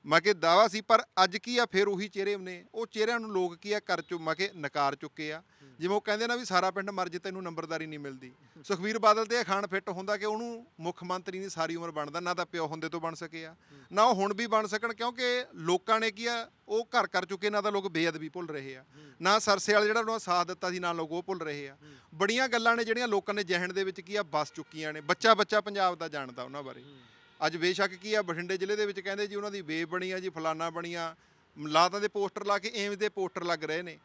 ਮੈਂ ਕਿ ਦਾਵਾ ਸੀ ਪਰ ਅੱਜ ਕੀ ਆ? ਫਿਰ ਉਹੀ ਚਿਹਰੇ ਨੇ। ਉਹ ਚਿਹਰਿਆਂ ਨੂੰ ਲੋਕ ਕੀ ਆ? ਕਰ ਚੁ ਮੈਂ ਕਿ ਨਕਾਰ ਚੁੱਕੇ ਆ। ਜਿਵੇਂ ਉਹ ਕਹਿੰਦੇ ਨਾ ਵੀ ਸਾਰਾ ਪਿੰਡ ਮਰ ਜੇ ਤੈਨੂੰ ਨੰਬਰਦਾਰੀ ਨਹੀਂ ਮਿਲਦੀ। ਸੁਖਵੀਰ ਬਾਦਲ ਤੇ ਖਾਨ ਫਿੱਟ ਹੁੰਦਾ ਕਿ ਉਹਨੂੰ ਮੁੱਖ ਮੰਤਰੀ ਨਹੀਂ ਸਾਰੀ ਉਮਰ ਬਣਦਾ ਨਾ ਤਾਂ ਪਿਓ ਹੁੰਦੇ ਤੋਂ ਬਣ ਸਕੇ ਆ ਨਾ ਉਹ ਹੁਣ ਵੀ ਬਣ ਸਕਣ ਕਿਉਂਕਿ ਲੋਕਾਂ ਨੇ ਕੀ ਆ ਉਹ ਘਰ ਕਰ ਚੁੱਕੇ ਨਾ ਤਾਂ ਲੋਕ ਬੇਅਦਬੀ ਭੁੱਲ ਰਹੇ ਆ। ਨਾ ਸਰਸੇ ਵਾਲੇ ਜਿਹੜਾ ਉਹਨਾਂ ਸਾਥ ਦਿੱਤਾ ਸੀ ਨਾ ਲੋਕ ਉਹ ਭੁੱਲ ਰਹੇ ਆ। ਬੜੀਆਂ ਗੱਲਾਂ ਨੇ ਜਿਹੜੀਆਂ ਲੋਕਾਂ ਨੇ ਜਹਿਣ ਦੇ ਵਿੱਚ ਕੀ ਆ ਬਸ ਚੁੱਕੀਆਂ ਨੇ। ਬੱਚਾ ਬੱਚਾ ਪੰਜਾਬ ਦਾ ਜਾਣਦਾ ਉਹਨਾਂ ਬਾਰੇ। ਅੱਜ ਬੇਸ਼ੱਕ ਕੀ ਆ, ਬਠਿੰਡੇ ਜ਼ਿਲ੍ਹੇ ਦੇ ਵਿੱਚ ਕਹਿੰਦੇ ਜੀ ਉਹਨਾਂ ਦੀ ਵੇਬ ਬਣੀ ਆ ਜੀ, ਫਲਾਨਾ ਬਣੀਆਂ ਲਾਤਾਂ ਦੇ ਪੋਸਟਰ ਲਾ ਕੇ ਐਵੇਂ ਦੇ ਪੋਸਟਰ ਲੱਗ ਰਹੇ ਨੇ।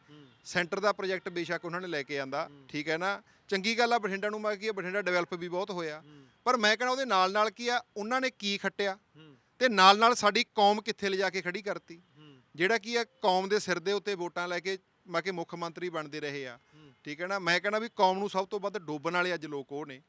ਸੈਂਟਰ ਦਾ ਪ੍ਰੋਜੈਕਟ ਬੇਸ਼ੱਕ ਉਹਨਾਂ ਨੇ ਲੈ ਕੇ ਆਂਦਾ, ਠੀਕ ਹੈ ਨਾ? ਚੰਗੀ ਗੱਲ ਆ, ਬਠਿੰਡਾ ਨੂੰ ਮੈਂ ਕੀ ਆ, ਬਠਿੰਡਾ ਡਿਵੈਲਪ ਵੀ ਬਹੁਤ ਹੋਇਆ। ਪਰ ਮੈਂ ਕਹਿੰਦਾ ਉਹਦੇ ਨਾਲ ਨਾਲ ਕੀ ਆ, ਉਹਨਾਂ ਨੇ ਕੀ ਖੱਟਿਆ? ਤੇ ਨਾਲ ਨਾਲ ਸਾਡੀ ਕੌਮ ਕਿੱਥੇ ਲਿਜਾ ਕੇ ਖੜੀ ਕਰਤੀ? ਜਿਹੜਾ ਕੀ ਆ, ਕੌਮ ਦੇ ਸਿਰ ਦੇ ਉੱਤੇ ਵੋਟਾਂ ਲੈ ਕੇ ਮੈਂ ਕਿ ਮੁੱਖ ਮੰਤਰੀ ਬਣਦੇ ਰਹੇ ਆ। ਠੀਕ ਹੈ ਨਾ? ਮੈਂ ਕਹਿੰਦਾ ਵੀ ਕੌਮ ਨੂੰ ਸਭ ਤੋਂ ਵੱਧ ਡੋਬਣ ਵਾਲੇ ਅੱਜ ਲੋਕ ਉਹ ਨੇ।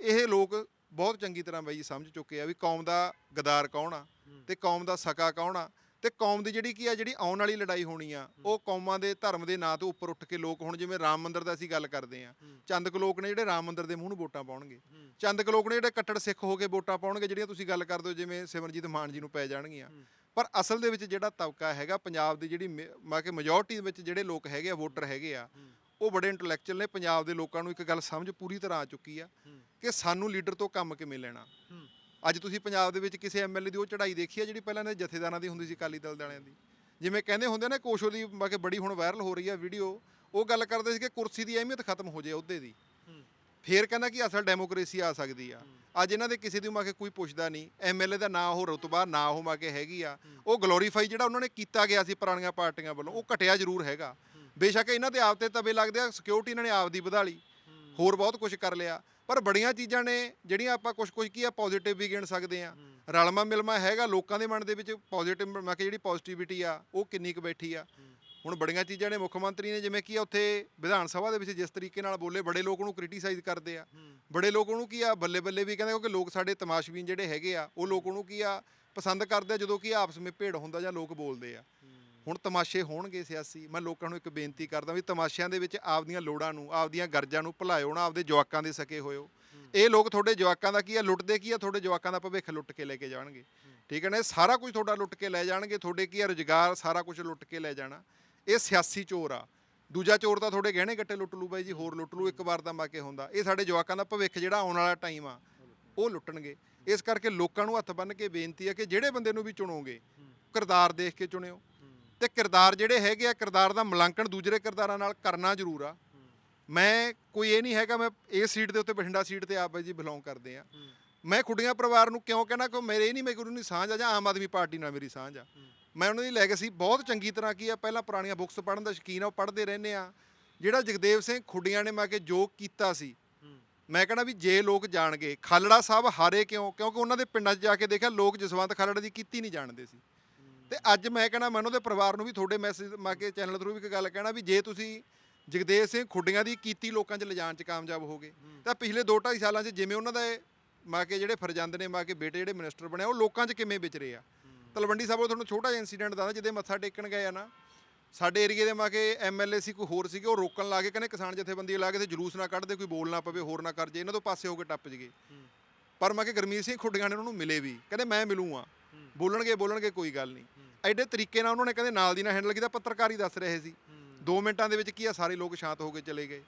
ਇਹ ਲੋਕ ਬਹੁਤ ਚੰਗੀ ਤਰ੍ਹਾਂ ਬਾਈ ਜੀ ਸਮਝ ਚੁੱਕੇ ਆ ਵੀ ਕੌਮ ਦਾ ਗਦਾਰ ਕੌਣ ਆ ਤੇ ਕੌਮ ਦਾ ਸਕਾ ਕੌਣ ਆ ਤੇ ਕੌਮ ਦੀ ਜਿਹੜੀ ਕੀ ਆ ਜਿਹੜੀ ਆਉਣ ਵਾਲੀ ਲੜਾਈ ਹੋਣੀ ਆ ਉਹ ਕੌਮਾਂ ਦੇ ਧਰਮ ਦੇ ਨਾਂ ਤੋਂ ਉੱਪਰ ਉੱਠ ਕੇ ਲੋਕ ਹੁਣ ਜਿਵੇਂ ਰਾਮ ਮੰਦਿਰ ਦਾ ਅਸੀਂ ਗੱਲ ਕਰਦੇ ਆ ਚੰਦ ਕੁ ਲੋਕ ਨੇ ਜਿਹੜੇ ਰਾਮ ਮੰਦਿਰ ਦੇ ਮੂੰਹ ਨੂੰ ਵੋਟਾਂ ਪਾਉਣਗੇ। ਚੰਦ ਕੁ ਲੋਕ ਨੇ ਜਿਹੜੇ ਕੱਟੜ ਸਿੱਖ ਹੋ ਕੇ ਵੋਟਾਂ ਪਾਉਣਗੇ ਜਿਹੜੀਆਂ ਤੁਸੀਂ ਗੱਲ ਕਰਦੇ ਹੋ ਜਿਵੇਂ ਸਿਮਰਜੀਤ ਮਾਨ ਜੀ ਨੂੰ ਪੈ ਜਾਣਗੀਆਂ। ਪਰ ਅਸਲ ਦੇ ਵਿੱਚ ਜਿਹੜਾ ਤਬਕਾ ਹੈਗਾ ਪੰਜਾਬ ਦੀ ਜਿਹੜੀ ਮ- ਕਿ ਮੈਜੋਰਟੀ ਵਿੱਚ ਜਿਹੜੇ ਲੋਕ ਹੈਗੇ ਆ ਵੋਟਰ ਹੈਗੇ ਆ ਉਹ ਬੜੇ ਇੰਟੈਲੈਕਚੁਅਲ ਨੇ ਪੰਜਾਬ ਦੇ ਲੋਕਾਂ ਨੂੰ ਇੱਕ ਗੱਲ ਸਮਝ ਪੂਰੀ ਤਰ੍ਹਾਂ ਆ ਚੁੱਕੀ ਆ ਕਿ ਸਾਨੂੰ ਲੀਡਰ ਤੋਂ ਕੰਮ ਕਿਵੇਂ ਲੈਣਾ। ਅੱਜ ਤੁਸੀਂ ਪੰਜਾਬ ਦੇ ਵਿੱਚ ਕਿਸੇ ਐਮਐਲਏ ਦੀ ਉਹ ਚੜ੍ਹਾਈ ਦੇਖੀ ਆ ਜਿਹੜੀ ਪਹਿਲਾਂ ਦੇ ਜਥੇਦਾਰਾਂ ਦੀ ਹੁੰਦੀ ਸੀ ਅਕਾਲੀ ਦਲ ਵਾਲਿਆਂ ਦੀ? ਜਿਵੇਂ ਕਹਿੰਦੇ ਹੁੰਦੇ ਨੇ ਕੋਸ਼ੋ ਦੀ ਮੈਂ ਕਿ ਬੜੀ ਹੁਣ ਵਾਇਰਲ ਹੋ ਰਹੀ ਆ ਵੀਡੀਓ ਉਹ ਗੱਲ ਕਰਦੇ ਸੀ ਕਿ ਕੁਰਸੀ ਦੀ ਅਹਿਮੀਅਤ ਖਤਮ ਹੋ ਜਾਏ ਅਹੁਦੇ ਦੀ। ਫੇਰ ਕਹਿੰਦਾ ਕਿ ਅਸਲ ਡੈਮੋਕ੍ਰੇਸੀ ਆ ਸਕਦੀ ਆ। ਅੱਜ ਇਹਨਾਂ ਦੇ ਕਿਸੇ ਦੀ ਮਾ ਕੇ ਕੋਈ ਪੁੱਛਦਾ ਨਹੀਂ। ਐਮਐਲਏ ਦਾ ਨਾਂ ਉਹ ਰੁਤਬਾ ਨਾ ਉਹ ਮਾ ਕੇ ਹੈਗੀ ਆ। ਉਹ ਗਲੋਰੀਫਾਈ ਜਿਹੜਾ ਉਹਨਾਂ ਨੇ ਕੀਤਾ ਗਿਆ ਸੀ ਪੁਰਾਣੀਆਂ ਪਾਰਟੀਆਂ ਵੱਲੋਂ ਉਹ ਘਟਿਆ ਜ਼ਰੂਰ ਹੈਗਾ। ਬੇਸ਼ੱਕ ਇਹਨਾਂ ਦੇ ਆਪ ਤੇ ਤਵੇ ਲੱਗਦੇ ਆ ਸਿਕਿਉਰਿਟੀ ਇਹਨਾਂ ਨੇ ਆਪ ਦੀ ਵਧਾ ਲਈ। ਹੋਰ ਬਹੁਤ ਕੁਝ ਕਰ ਲਿਆ। ਪਰ ਬੜੀਆਂ ਚੀਜ਼ਾਂ ਨੇ ਜਿਹੜੀਆਂ ਆਪਾਂ ਕੁਝ ਕੁਝ ਕੀ ਆ ਪੋਜ਼ਿਟਿਵ ਵੀ ਗਿਣ ਸਕਦੇ ਆ। ਰਲਮਾ ਮਿਲਮਾ ਹੈਗਾ ਲੋਕਾਂ ਦੇ ਮਨ ਦੇ ਵਿੱਚ ਪੋਜ਼ਿਟਿਵ ਮੈਂ ਕਿ ਜਿਹੜੀ ਪੋਜ਼ਿਟਿਵਿਟੀ ਆ ਉਹ ਕਿੰਨੀ ਕੁ ਬੈਠੀ ਆ। ਹੁਣ ਬੜੀਆਂ ਚੀਜ਼ਾਂ ਨੇ ਮੁੱਖ ਮੰਤਰੀ ਨੇ ਜਿਵੇਂ ਕੀ ਆ ਉੱਥੇ ਵਿਧਾਨ ਸਭਾ ਦੇ ਵਿੱਚ ਜਿਸ ਤਰੀਕੇ ਨਾਲ ਬੋਲੇ ਬੜੇ ਲੋਕ ਉਹਨੂੰ ਕ੍ਰਿਟੀਸਾਈਜ਼ ਕਰਦੇ ਆ। ਬੜੇ ਲੋਕ ਉਹਨੂੰ ਕੀ ਆ ਬੱਲੇ ਬੱਲੇ ਵੀ ਕਹਿੰਦੇ ਕਿਉਂਕਿ ਲੋਕ ਸਾਡੇ ਤਮਾਸ਼ਬੀਨ ਜਿਹੜੇ ਹੈਗੇ ਆ ਉਹ ਲੋਕ ਉਹਨੂੰ ਕੀ ਆ ਪਸੰਦ ਕਰਦੇ ਆ ਜਦੋਂ ਕਿ ਆਪਸ ਵਿੱਚ ਭੇੜ ਹੁੰਦਾ ਜਾਂ ਲੋਕ ਬੋਲਦੇ ਆ। ਹੁਣ ਤਮਾਸ਼ੇ ਹੋਣਗੇ ਸਿਆਸੀ ਮੈਂ ਲੋਕਾਂ ਨੂੰ ਇੱਕ ਬੇਨਤੀ ਕਰਦਾ ਵੀ ਤਮਾਸ਼ਿਆਂ ਦੇ ਵਿੱਚ ਆਪਦੀਆਂ ਲੋੜਾਂ ਨੂੰ ਆਪਦੀਆਂ ਗਰਜਾਂ ਨੂੰ ਭੁਲਾਇਓ ਨਾ ਆਪਦੇ ਜਵਾਕਾਂ ਦੇ ਸਕੇ ਹੋਇਓ। ਇਹ ਲੋਕ ਤੁਹਾਡੇ ਜਵਾਕਾਂ ਦਾ ਕੀ ਆ ਲੁੱਟਦੇ ਕੀ ਆ? ਤੁਹਾਡੇ ਜਵਾਕਾਂ ਦਾ ਭਵਿੱਖ ਲੁੱਟ ਕੇ ਲੈ ਕੇ ਜਾਣਗੇ। ਠੀਕ ਹੈ ਨਾ? ਇਹ ਸਾਰਾ ਕੁਝ ਤੁਹਾਡਾ ਲੁੱਟ ਕੇ ਲੈ ਜਾਣਗੇ ਤੁਹਾਡੇ ਕੀ ਆ ਰੁਜ਼ਗਾਰ ਸਾਰਾ ਕੁਝ ਲੁੱਟ ਕੇ ਲੈ ਜਾਣਾ। ਇਹ ਸਿਆਸੀ ਚੋਰ ਆ। ਦੂਜਾ ਚੋਰ ਤਾਂ ਤੁਹਾਡੇ ਗਹਿਣੇ ਗੱਟੇ ਲੁੱਟ ਲੂ ਬਾਈ ਜੀ ਹੋਰ ਲੁੱਟ ਲੂ ਇੱਕ ਵਾਰ ਤਾਂ ਮਾਕੇ ਹੁੰਦਾ। ਇਹ ਸਾਡੇ ਜਵਾਕਾਂ ਦਾ ਭਵਿੱਖ ਜਿਹੜਾ ਆਉਣ ਵਾਲਾ ਟਾਈਮ ਆ ਉਹ ਲੁੱਟਣਗੇ। ਇਸ ਕਰਕੇ ਲੋਕਾਂ ਨੂੰ ਹੱਥ ਬੰਨ੍ਹ ਕੇ ਬੇਨਤੀ ਹੈ ਕਿ ਜਿਹੜੇ ਬੰਦੇ ਨੂੰ ਵੀ ਚੁਣੋਗੇ ਕਿਰਦਾਰ ਦੇਖ ਕੇ ਚੁਣਿਓ। ਤੇ ਕਿਰਦਾਰ ਜਿਹੜੇ ਹੈਗੇ ਆ, ਕਿਰਦਾਰ ਦਾ ਮੁਲਾਂਕਣ ਦੂਜੇ ਕਿਰਦਾਰਾਂ ਨਾਲ ਕਰਨਾ ਜ਼ਰੂਰ ਆ। ਮੈਂ ਕੋਈ ਇਹ ਨਹੀਂ ਹੈਗਾ, ਮੈਂ ਇਸ ਸੀਟ ਦੇ ਉੱਤੇ ਬਠਿੰਡਾ ਸੀਟ ਤੇ ਆਪ ਜੀ ਬਿਲੋਂਗ ਕਰਦੇ ਆ। ਮੈਂ ਖੁੱਡੀਆਂ ਪਰਿਵਾਰ ਨੂੰ ਕਿਉਂ ਕਹਿਣਾ ਕਿ ਮੇਰੇ ਨਹੀਂ ਮੇਰੇ ਗੁਰੂ ਨਹੀਂ ਸਾਂਝ ਆ ਜਾਂ ਆਮ ਆਦਮੀ ਪਾਰਟੀ ਨਾਲ ਮੇਰੀ ਸਾਂਝ ਆ। ਮੈਂ ਉਹਨਾਂ ਦੀ ਲੈਗੇਸੀ ਬਹੁਤ ਚੰਗੀ ਤਰ੍ਹਾਂ ਕੀ ਆ, ਪਹਿਲਾਂ ਪੁਰਾਣੀਆਂ ਬੁੱਕਸ ਪੜ੍ਹਨ ਦਾ ਸ਼ੌਕੀਨ ਆ, ਉਹ ਪੜ੍ਹਦੇ ਰਹਿੰਦੇ ਆ। ਜਿਹੜਾ ਜਗਦੇਵ ਸਿੰਘ ਖੁੱਡੀਆਂ ਨੇ ਮੈਂ ਕਿ ਜੋ ਕੀਤਾ ਸੀ, ਮੈਂ ਕਹਿੰਦਾ ਵੀ ਜੇ ਲੋਕ ਜਾਣਗੇ, ਖਾਲੜਾ ਸਾਹਿਬ ਹਾਰੇ ਕਿਉਂ? ਕਿਉਂਕਿ ਉਹਨਾਂ ਦੇ ਪਿੰਡਾਂ 'ਚ ਜਾ ਕੇ ਦੇਖਿਆ, ਲੋਕ ਜਸਵੰਤ ਖਾਲੜਾ ਦੀ ਕੀਤੀ ਨਹੀਂ ਜਾਣਦੇ ਸੀ। ਤੇ ਅੱਜ ਮੈਂ ਕਹਿੰਦਾ ਮੈਂ ਉਹਨਾਂ ਦੇ ਪਰਿਵਾਰ ਨੂੰ ਵੀ ਤੁਹਾਡੇ ਮੈਸੇਜ ਮਾ ਕੇ ਚੈਨਲ ਥਰੂ ਵੀ ਇੱਕ ਗੱਲ ਕਹਿਣਾ ਵੀ ਜੇ ਤੁਸੀਂ ਜਗਦੇਵ ਸਿੰਘ ਖੁੱਡੀਆਂ ਦੀ ਕੀਤੀ ਲੋਕਾਂ 'ਚ ਲਿਜਾਣ 'ਚ ਕਾਮਯਾਬ ਹੋਗੇ ਤਾਂ ਪਿਛਲੇ 2.5 ਸਾਲਾਂ 'ਚ ਜਿਵੇਂ ਉਹਨਾਂ ਦੇ ਮਾ ਕੇ ਜਿਹੜੇ ਫਰਜ਼ੰਦ ਨੇ ਮਾ ਕੇ ਬੇਟੇ ਜਿਹੜੇ ਮਿਨਿਸਟਰ ਬਣੇ ਆ, ਉਹ ਲੋਕਾਂ 'ਚ ਕਿਵੇਂ ਵਿਚਰੇ ਆ? ਤਲਵੰਡੀ ਸਾਹਿਬ ਤੁਹਾਨੂੰ ਛੋਟਾ ਜਿਹਾ ਇਨਸੀਡੈਂਟ ਦੱਸਦਾ ਜਿਹਦੇ ਮੱਥਾ ਟੇਕਣ ਗਏ ਆ ਨਾ ਸਾਡੇ ਏਰੀਏ ਦੇ ਮਾ ਕੇ ਐਮਐਲਏ ਸੀ ਕੋਈ ਹੋਰ ਸੀਗੇ ਉਹ ਰੋਕਣ ਲਾ ਕੇ ਕਹਿੰਦੇ ਕਿਸਾਨ ਜਥੇਬੰਦੀ ਲਾ ਕੇ ਤੇ ਜਲੂਸ ਨਾ ਕੱਢਦੇ ਕੋਈ ਬੋਲ ਨਾ ਪਵੇ ਹੋਰ ਨਾ ਕਰ ਜੇ ਇਹਨਾਂ ਤੋਂ ਪਾਸੇ ਹੋ ਕੇ ਟੱਪ ਜਗੇ। ਪਰ ਮੈਂ ਕਿ ਗਰਮੀਤ ਸਿੰਘ ਖੁੱਡੀਆਂ ਨੇ ਉਹਨਾਂ ਨੂੰ ਮਿਲੇ ਵੀ ਕਹਿੰਦੇ ਮੈਂ ਮਿਲੂੰਗਾ। ਬੋਲਣਗੇ ਬੋਲਣਗੇ ਕੋਈ ਗੱਲ ਨਹੀਂ। ਐਡੇ ਤਰੀਕੇ ਨਾਲ ਉਹਨਾਂ ਨੇ ਕਹਿੰਦੇ ਨਾਲ ਦੀ ਨਾਲ ਹੈਂਡਲ ਕੀਤਾ ਪੱਤਰਕਾਰੀ ਦੱਸ ਰਹੇ ਸੀ। 2 ਮਿੰਟਾਂ ਦੇ ਵਿੱਚ ਕੀ ਆ ਸਾਰੇ ਲੋਕ ਸ਼ਾਂਤ ਹੋ ਕੇ ਚਲੇ ਗਏ।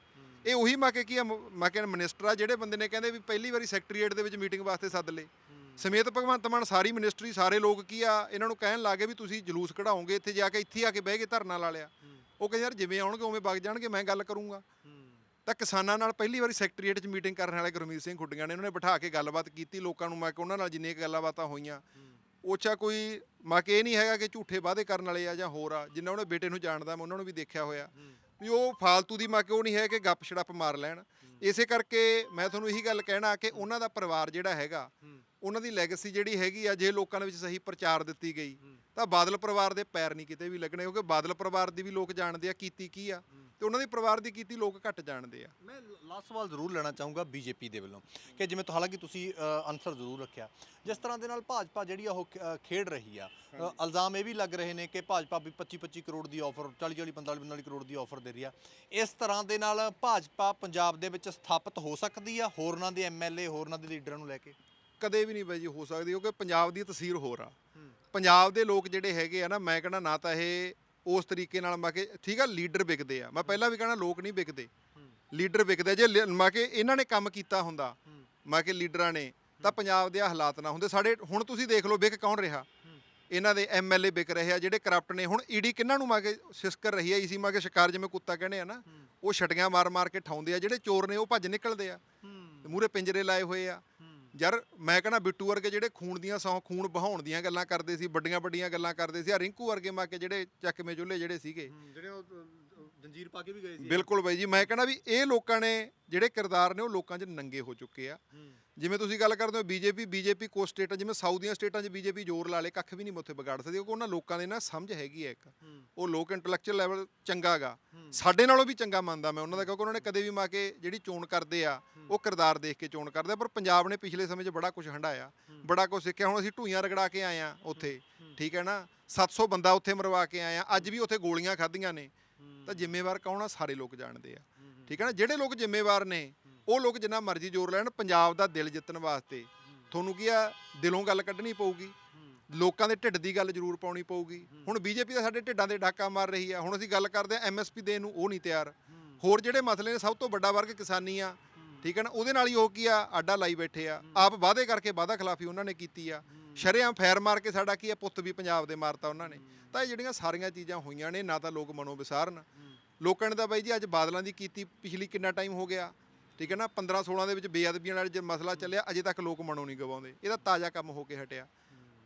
ਇਹ ਉਹੀ ਮੈਂ ਕਿ ਕੀ ਆ ਮੈਂ ਕਿ ਮਿਨਿਸਟਰ ਆ ਜਿਹੜੇ ਬੰਦੇ ਨੇ ਕਹਿੰਦੇ ਵੀ ਪਹਿਲੀ ਵਾਰੀ ਸੈਕਟਰੀਏਟ ਦੇ ਵਿੱਚ ਮੀਟਿੰਗ ਵਾਸਤੇ ਸੱਦ ਲਏ। ਸਮੇਤ ਭਗਵੰਤ ਮਾਨ ਸਾਰੀ ਮਿਨਿਸਟਰੀ ਸਾਰੇ ਲੋਕ ਕੀ ਆ ਇਹਨਾਂ ਨੂੰ ਕਹਿਣ ਲੱਗੇ ਵੀ ਤੁਸੀਂ ਜਲੂਸ ਕਢਾਓਗੇ ਇੱਥੇ ਜਾ ਕੇ ਇੱਥੇ ਆ ਕੇ ਬਹਿ ਕੇ ਧਰਨਾ ਲਾ ਲਿਆ। ਉਹ ਕਹਿੰਦੇ ਯਾਰ ਜਿਵੇਂ ਆਉਣਗੇ ਉਵੇਂ ਵਗ ਜਾਣਗੇ ਮੈਂ ਗੱਲ ਕਰੂੰਗਾ। ਤਾਂ ਕਿਸਾਨਾਂ ਨਾਲ ਪਹਿਲੀ ਵਾਰੀ ਸੈਕਟਰੀਏਟ 'ਚ ਮੀਟਿੰਗ ਕਰਨ ਵਾਲੇ ਗੁਰਮੀਤ ਸਿੰਘ ਖੁੱਡੀਆਂ ਨੇ ਉਹਨਾਂ ਨੇ ਬਿਠਾ ਕੇ ਗੱਲਬਾਤ ਕੀਤੀ ਲੋਕਾਂ ਨੂੰ ਮੈਂ ਕਿ ਉਹਨਾਂ ਨਾਲ ਜਿੰਨੀਆਂ ਗੱਲਾਂ ਬਾਤਾਂ ਹੋਈਆਂ। ਉਹ 'ਚ ਕੋਈ ਮੈਂ ਕਿ ਇਹ ਨਹੀਂ ਹੈਗਾ ਕਿ ਝੂਠੇ ਵਾਅਦੇ ਕਰਨ ਵਾਲੇ ਆ ਜਾਂ ਹੋਰ ਆ ਜਿੰਨਾ ਉਹਨੇ ਬੇਟੇ ਨੂੰ ਜਾਣਦਾ ਮੈਂ ਉਹਨਾਂ ਨੂੰ ਵੀ ਦੇਖਿਆ ਹੋਇਆ। ਵੀ ਉਹ ਫਾਲਤੂ ਦੀ ਮੈਂ ਕਿ ਉਹ ਨਹੀਂ ਹੈ ਕਿ ਗੱਪ ਛੜੱਪ ਮਾਰ ਲੈਣ। ਇਸੇ ਕਰਕੇ ਮੈਂ ਤੁਹਾਨੂੰ ਇਹੀ ਗੱਲ ਕਹਿਣਾ ਕਿ ਉਹਨਾਂ ਦਾ ਪਰਿਵਾਰ ਜਿਹੜਾ ਹੈਗਾ ਉਹਨਾਂ ਦੀ ਲੈਗੇਸੀ ਜਿਹੜੀ ਹੈਗੀ ਆ ਜੇ ਲੋਕਾਂ ਦੇ ਵਿੱਚ ਸਹੀ ਪ੍ਰਚਾਰ ਦਿੱਤੀ ਗਈ ਤਾਂ ਬਾਦਲ ਪਰਿਵਾਰ ਦੇ ਪੈਰ ਨਹੀਂ ਕਿਤੇ ਵੀ ਲੱਗਣੇ ਕਿਉਂਕਿ ਬਾਦਲ ਪਰਿਵਾਰ ਦੀ ਵੀ ਲੋਕ ਜਾਣਦੇ ਆ ਕੀਤੀ ਕੀ ਆ। ਤੇ ਉਹਨਾਂ ਦੀ ਪਰਿਵਾਰ ਦੀ ਕੀਤੀ ਲੋਕ ਘੱਟ ਜਾਣਦੇ ਆ। ਮੈਂ ਲਾਸਟ ਸਵਾਲ ਜ਼ਰੂਰ ਲੈਣਾ ਚਾਹੂੰਗਾ ਬੀਜੇਪੀ ਦੇ ਵੱਲੋਂ ਕਿ ਜਿਵੇਂ ਤੋਂ ਹਾਲਾਂਕਿ ਤੁਸੀਂ ਆਨਸਰ ਜ਼ਰੂਰ ਰੱਖਿਆ। ਜਿਸ ਤਰ੍ਹਾਂ ਦੇ ਨਾਲ ਭਾਜਪਾ ਜਿਹੜੀ ਆ ਉਹ ਖੇਡ ਰਹੀ ਆ ਇਲਜ਼ਾਮ ਇਹ ਵੀ ਲੱਗ ਰਹੇ ਨੇ ਕਿ ਭਾਜਪਾ ਵੀ 25 25 ਕਰੋੜ ਦੀ ਆਫਰ 40 40 45 45 ਕਰੋੜ ਦੀ ਆਫਰ ਦੇ ਰਹੀ ਆ। ਇਸ ਤਰ੍ਹਾਂ ਦੇ ਨਾਲ ਭਾਜਪਾ ਪੰਜਾਬ ਦੇ ਵਿੱਚ ਸਥਾਪਿਤ ਹੋ ਸਕਦੀ ਆ ਹੋਰਨਾਂ ਦੇ ਐਮਐਲਏ ਹੋਰਨਾਂ ਦੇ ਲੀਡਰਾਂ ਨੂੰ ਲੈ ਕੇ? ਕਦੇ ਵੀ ਨਹੀਂ ਬਾਈ ਜੀ ਹੋ ਸਕਦੀ ਕਿਉਂਕਿ ਪੰਜਾਬ ਦੀ ਤਸਵੀਰ ਹੋਰ ਆ। ਪੰਜਾਬ ਦੇ ਲੋਕ ਜਿਹੜੇ ਹੈਗੇ ਆ ਨਾ ਮੈਂ ਕਹਿੰਦਾ ਨਾ ਤਾਂ ਇਹ ਉਸ ਤਰੀਕੇ ਨਾਲ ਮੈਂ ਕਿ ਠੀਕ ਆ ਲੀਡਰ ਵਿਕਦੇ ਆ। ਮੈਂ ਪਹਿਲਾਂ ਵੀ ਕਹਿੰਦਾ ਲੋਕ ਨਹੀਂ ਵਿਕਦੇ। ਲੀਡਰ ਵਿਕਦੇ ਜੇ ਲ- ਮੈਂ ਕਿ ਇਹਨਾਂ ਨੇ ਕੰਮ ਕੀਤਾ ਹੁੰਦਾ ਮੈਂ ਕਿ ਲੀਡਰਾਂ ਨੇ ਤਾਂ ਪੰਜਾਬ ਦੇ ਆ ਹਾਲਾਤ ਨਾ ਹੁੰਦੇ। ਸਾਡੇ ਹੁਣ ਤੁਸੀਂ ਦੇਖ ਲਓ ਵਿਕ ਕੌਣ ਰਿਹਾ? ਇਹਨਾਂ ਦੇ ਐਮਐਲਏ ਵਿਕ ਰਹੇ ਆ ਜਿਹੜੇ ਕਰਪਟ ਨੇ। ਹੁਣ ਈਡੀ ਕਿੰਨਾਂ ਨੂੰ ਮੈਂ ਕਿ ਸਿਸਕਰ ਰਹੀ ਆ ਇਸੀ ਮੈਂ ਕਿ ਸ਼ਿਕਾਰ ਜਿਵੇਂ ਕੁੱਤਾ ਕਹਿੰਦੇ ਆ ਨਾ ਉਹ ਛਟੀਆਂ ਮਾਰ-ਮਾਰ ਕੇ ਠਾਉਂਦੇ ਆ ਜਿਹੜੇ ਚੋਰ ਨੇ ਉਹ ਭੱਜ ਨਿਕਲਦੇ ਆ। ਮੂਰੇ ਪਿੰਜਰੇ ਲਾਏ ਹੋਏ ਆ। ਯਾਰ ਮੈਂ ਕਹਿੰਦਾ ਬਿੱਟੂ ਵਰਗੇ ਜਿਹੜੇ ਖੂਨ ਦੀਆਂ ਸੌ, ਖੂਨ ਬਹਾਉਣ ਦੀਆਂ ਗੱਲਾਂ ਕਰਦੇ ਸੀ ਵੱਡੀਆਂ ਵੱਡੀਆਂ ਗੱਲਾਂ ਕਰਦੇ ਸੀ ਆ ਰਿੰਕੂ ਵਰਗੇ ਮਾ ਕੇ ਜਿਹੜੇ ਚੱਕਵੇਂ ਚੁੱਲ੍ਹੇ ਜਿਹੜੇ ਸੀਗੇ। ਜਿਹੜੇ ਜੰਜੀਰ ਪਾ ਕੇ ਵੀ ਗਏ ਬਿਲਕੁਲ ਬਾਈ ਜੀ ਮੈਂ ਕਹਿੰਦਾ ਵੀ ਇਹ ਲੋਕਾਂ ਨੇ ਜਿਹੜੇ ਕਿਰਦਾਰ ਨੇ ਉਹ ਲੋਕਾਂ 'ਚ ਨੰਗੇ ਹੋ ਚੁੱਕੇ ਆ। ਜਿਵੇਂ ਤੁਸੀਂ ਗੱਲ ਕਰਦੇ ਹੋ ਬੀਜੇਪੀ ਬੀਜੇਪੀ ਕੋ ਸਟੇਟਾਂ ਜਿਵੇਂ ਸਾਊਥ ਦੀਆਂ ਸਟੇਟਾਂ 'ਚ ਬੀਜੇਪੀ ਜ਼ੋਰ ਲਾ ਲੇ ਕੱਖ ਵੀ ਨਹੀਂ ਉੱਥੇ ਵਿਗਾੜ ਸਕਦੀ ਕਿਉਂਕਿ ਉਹਨਾਂ ਲੋਕਾਂ ਦੇ ਨਾ ਸਮਝ ਹੈਗੀ ਹੈ ਇੱਕ। ਉਹ ਲੋਕ ਇੰਟੈਲੈਕਚੁਅਲ ਲੈਵਲ ਚੰਗਾਗਾ ਸਾਡੇ ਨਾਲੋਂ ਵੀ ਚੰਗਾ ਮੰਨਦਾ ਮੈਂ ਉਹਨਾਂ ਦਾ ਕਿਉਂਕਿ ਉਹਨਾਂ ਨੇ ਕਦੇ ਵੀ ਮਾ ਕੇ ਜਿਹੜੀ ਚੋਣ ਕਰਦੇ ਆ ਉਹ ਕਿਰਦਾਰ ਦੇਖ ਕੇ ਚੋਣ ਕਰਦੇ ਆ ਪਰ ਪੰਜਾਬ ਨੇ ਪਿਛਲੇ ਸਮੇਂ 'ਚ ਬੜਾ ਕੁਝ ਹੰਡਾਇਆ ਬੜਾ ਕੁਝ ਸਿੱਖਿਆ। ਹੁਣ ਅਸੀਂ ਢੂਈਆਂ ਰਗੜਾ ਕੇ ਆਏ ਆ ਉੱਥੇ ਠੀਕ ਹੈ ਨਾ? 700 ਬੰਦਾ ਉੱਥੇ ਮਰਵਾ ਕੇ ਆਏ ਆ। ਅੱਜ ਵੀ ਉੱਥੇ ਗੋਲੀਆਂ ਖਾਧੀਆਂ ਨੇ। ਤਾਂ ਜ਼ਿੰਮੇਵਾਰ ਕੌਣ ਆ? ਸਾਰੇ ਲੋਕ ਜਾਣਦੇ ਆ। ਠੀਕ ਹੈ ਨਾ? ਜਿਹੜੇ ਲੋਕ ਜ਼ਿੰਮੇਵਾਰ ਨੇ ਉਹ ਲੋਕ ਜਿੰਨਾ ਮਰਜ਼ੀ ਜ਼ੋਰ ਲੈਣ ਪੰਜਾਬ ਦਾ ਦਿਲ ਜਿੱਤਣ ਵਾਸਤੇ। ਤੁਹਾਨੂੰ ਕੀ ਆ? ਦਿਲੋਂ ਗੱਲ ਕੱਢਣੀ ਪਊਗੀ। ਲੋਕਾਂ ਦੇ ਢਿੱਡ ਦੀ ਗੱਲ ਜ਼ਰੂਰ ਪਾਉਣੀ ਪਊਗੀ। ਹੁਣ ਬੀਜੇਪੀ ਤਾਂ ਸਾਡੇ ਢਿੱਡਾਂ ਦੇ ਡਾਕਾ ਮਾਰ ਰਹੀ ਆ। ਹੁਣ ਅਸੀਂ ਗੱਲ ਕਰਦੇ ਆ ਐਮਐਸਪੀ ਦੇਣ ਨੂੰ ਉਹ ਨਹੀਂ ਤਿਆਰ। ਹੋਰ ਜਿਹੜੇ ਮਸਲੇ ਨੇ ਸਭ ਤੋਂ ਵੱਡਾ ਵਰਗ ਕਿਸਾਨੀ ਆ। ਠੀਕ ਹੈ ਨਾ? ਉਹਦੇ ਨਾਲ ਹੀ ਉਹ ਕੀ ਆ? ਆਡਾ ਲਾਈ ਬੈਠੇ ਆ। ਆਪ ਵਾਅਦੇ ਕਰਕੇ ਵਾਅਦਾ ਖਿਲਾਫੀ ਉਹਨਾਂ ਨੇ ਕੀਤੀ ਆ। ਸ਼ਰੇਆਮ ਫੈਰ ਮਾਰ ਕੇ ਸਾਡਾ ਕੀ ਆ ਪੁੱਤ ਵੀ ਪੰਜਾਬ ਦੇ ਮਾਰਤਾ ਉਹਨਾਂ ਨੇ। ਤਾਂ ਇਹ ਜਿਹੜੀਆਂ ਸਾਰੀਆਂ ਚੀਜ਼ਾਂ ਹੋਈਆਂ ਨੇ ਨਾ ਤਾਂ ਲੋਕ ਮਨੋਂ ਵਿਸਾਰਨ। ਲੋਕਾਂ ਨੇ ਤਾਂ ਬਾਈ ਜੀ ਅੱਜ ਬਾਦਲਾਂ ਦੀ ਕੀਤੀ ਪਿਛਲੀ ਕਿੰਨਾ ਟਾਈਮ ਹੋ ਗਿਆ? ਠੀਕ ਹੈ ਨਾ 15 16 ਦੇ ਵਿੱਚ ਬੇਅਦਬੀਆਂ ਨਾਲ ਜੇ ਮਸਲਾ ਚੱਲਿਆ ਅਜੇ ਤੱਕ ਲੋਕ ਮਨੋਂ ਨਹੀਂ ਗਵਾਉਂਦੇ। ਇਹਦਾ ਤਾਜ਼ਾ ਕੰਮ ਹੋ ਕੇ ਹਟਿਆ।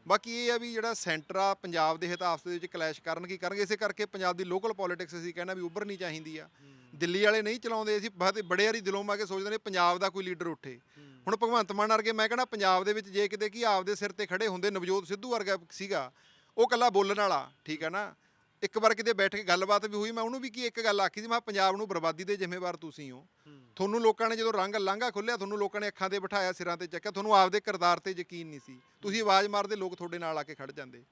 ਬਾਕੀ ਇਹ ਆ ਵੀ ਜਿਹੜਾ ਸੈਂਟਰ ਆ ਪੰਜਾਬ ਦੇ ਹਿੱਤ ਆਪਸ ਦੇ ਵਿੱਚ ਕਲੈਸ਼ ਕਰਨ ਕੀ ਕਰਨਗੇ? ਇਸੇ ਕਰਕੇ ਪੰਜਾਬ ਦੀ ਲੋਕਲ ਪੋਲਿਟਿਕਸ ਅਸੀਂ ਕਹਿੰਦਾ ਵੀ ਉੱਭਰਨੀ ਚਾਹੀਦੀ ਆ। ਦਿੱਲੀ ਵਾਲੇ ਨਹੀਂ ਚਲਾਉਂਦੇ ਅਸੀਂ ਬਹੁਤ ਬੜੇ ਵਾਰੀ ਦਿਲੋਂ ਮਾ ਕੇ ਸੋਚਦੇ ਨੇ ਪੰਜਾਬ ਦਾ ਕੋਈ ਲੀਡਰ ਉੱਠੇ। ਹੁਣ ਭਗਵੰਤ ਮਾਨ ਵਰਗੇ ਮੈਂ ਕਹਿੰਦਾ ਪੰਜਾਬ ਦੇ ਵਿੱਚ ਜੇ ਕਿਤੇ ਕੀ ਆਪਦੇ ਸਿਰ ਤੇ ਖੜੇ ਹੁੰਦੇ ਨਵਜੋਤ ਸਿੱਧੂ ਵਰਗਾ ਸੀਗਾ ਉਹ ਕੱਲਾ ਬੋਲਣ ਵਾਲਾ ਠੀਕ ਹੈ ਨਾ? ਇੱਕ ਵਾਰ ਕਿਤੇ ਬੈਠ ਕੇ ਗੱਲਬਾਤ ਵੀ ਹੋਈ ਮੈਂ ਉਹਨੂੰ ਵੀ ਕੀ ਇੱਕ ਗੱਲ ਆਖੀ ਸੀ ਮੈਂ ਪੰਜਾਬ ਨੂੰ ਬਰਬਾਦੀ ਦੇ ਜ਼ਿੰਮੇਵਾਰ ਤੁਸੀਂ ਹੋ। ਤੁਹਾਨੂੰ ਲੋਕਾਂ ਨੇ ਜਦੋਂ ਰੰਗ ਲਾਂਘਾ ਖੁੱਲਿਆ ਤੁਹਾਨੂੰ ਲੋਕਾਂ ਨੇ ਅੱਖਾਂ ਤੇ ਬਿਠਾਇਆ ਸਿਰਾਂ ਤੇ ਚੱਕਿਆ ਤੁਹਾਨੂੰ ਆਪਦੇ ਕਿਰਦਾਰ ਤੇ ਯਕੀਨ ਨਹੀਂ ਸੀ। ਤੁਸੀਂ ਆਵਾਜ਼ ਮਾਰਦੇ ਲੋਕ ਤੁਹਾਡੇ ਨਾਲ ਆ ਕੇ ਖੜ ਜਾਂਦੇ।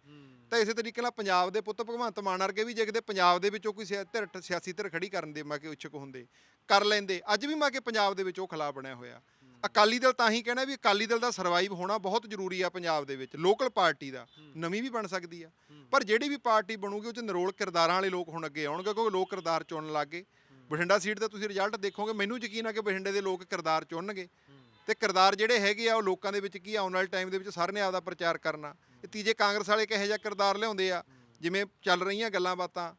ਤਾਂ ਇਸੇ ਤਰੀਕੇ ਨਾਲ ਪੰਜਾਬ ਦੇ ਪੁੱਤ ਭਗਵੰਤ ਮਾਨ ਵਰਗੇ ਵੀ ਜੇ ਕਿਤੇ ਪੰਜਾਬ ਦੇ ਵਿੱਚੋਂ ਕੋਈ ਧਿਰ ਸਿਆਸੀ ਧਿਰ ਖੜੀ ਕਰਨ ਦੇ ਮੈਂ ਕਿ ਇੱਛੁਕ ਹੁੰਦੇ ਕਰ ਲੈਂਦੇ। ਅੱਜ ਵੀ ਮੈਂ ਕਿ ਪੰਜਾਬ ਦੇ ਵਿੱਚ ਉਹ ਖਿਲਾਫ ਬਣਿਆ ਹੋਇਆ। ਅਕਾਲੀ ਦਲ ਤਾਂ ਹੀ ਕਹਿਣਾ ਵੀ ਅਕਾਲੀ ਦਲ ਦਾ ਸਰਵਾਈਵ ਹੋਣਾ ਬਹੁਤ ਜ਼ਰੂਰੀ ਆ ਪੰਜਾਬ ਦੇ ਵਿੱਚ ਲੋਕਲ ਪਾਰਟੀ ਦਾ। ਨਵੀਂ ਵੀ ਬਣ ਸਕਦੀ ਆ। ਪਰ ਜਿਹੜੀ ਵੀ ਪਾਰਟੀ ਬਣੂਗੀ ਉਹ ਚ ਨਿਰੋਲ ਕਿਰਦਾਰਾਂ ਵਾਲੇ ਲੋਕ ਹੁਣ ਅੱਗੇ ਆਉਣਗੇ ਕਿਉਂਕਿ ਲੋਕ ਕਿਰਦਾਰ ਚੁਣਨ ਲੱਗੇ ਬਠਿੰਡਾ ਸੀਟ ਦਾ ਤੁਸੀਂ ਰਿਜ਼ਲਟ ਦੇਖੋਗੇ ਮੈਨੂੰ ਯਕੀਨ ਆ ਕਿ ਬਠਿੰਡੇ ਦੇ ਲੋਕ ਕਿਰਦਾਰ ਚੁਣਨਗੇ। ਤੇ ਕਿਰਦਾਰ ਜਿਹੜੇ ਹੈਗੇ ਆ ਉਹ ਲੋਕਾਂ ਦੇ ਵਿੱਚ ਕੀ ਆਉਣ ਵਾਲੇ ਟਾਈਮ ਦੇ ਵਿੱਚ ਸਾਰਿਆਂ ਨੇ ਆਪਦਾ ਪ੍ਰਚਾਰ ਕਰਨਾ। ਇਹ ਤੀਜੇ ਕਾਂਗਰਸ ਵਾਲੇ ਕਿਹੋ ਜਿਹਾ ਕਿਰਦਾਰ ਲਿਆਉਂਦੇ ਆ? ਜਿਵੇਂ ਚੱਲ ਰਹੀਆਂ ਗੱਲਾਂ ਬਾਤਾਂ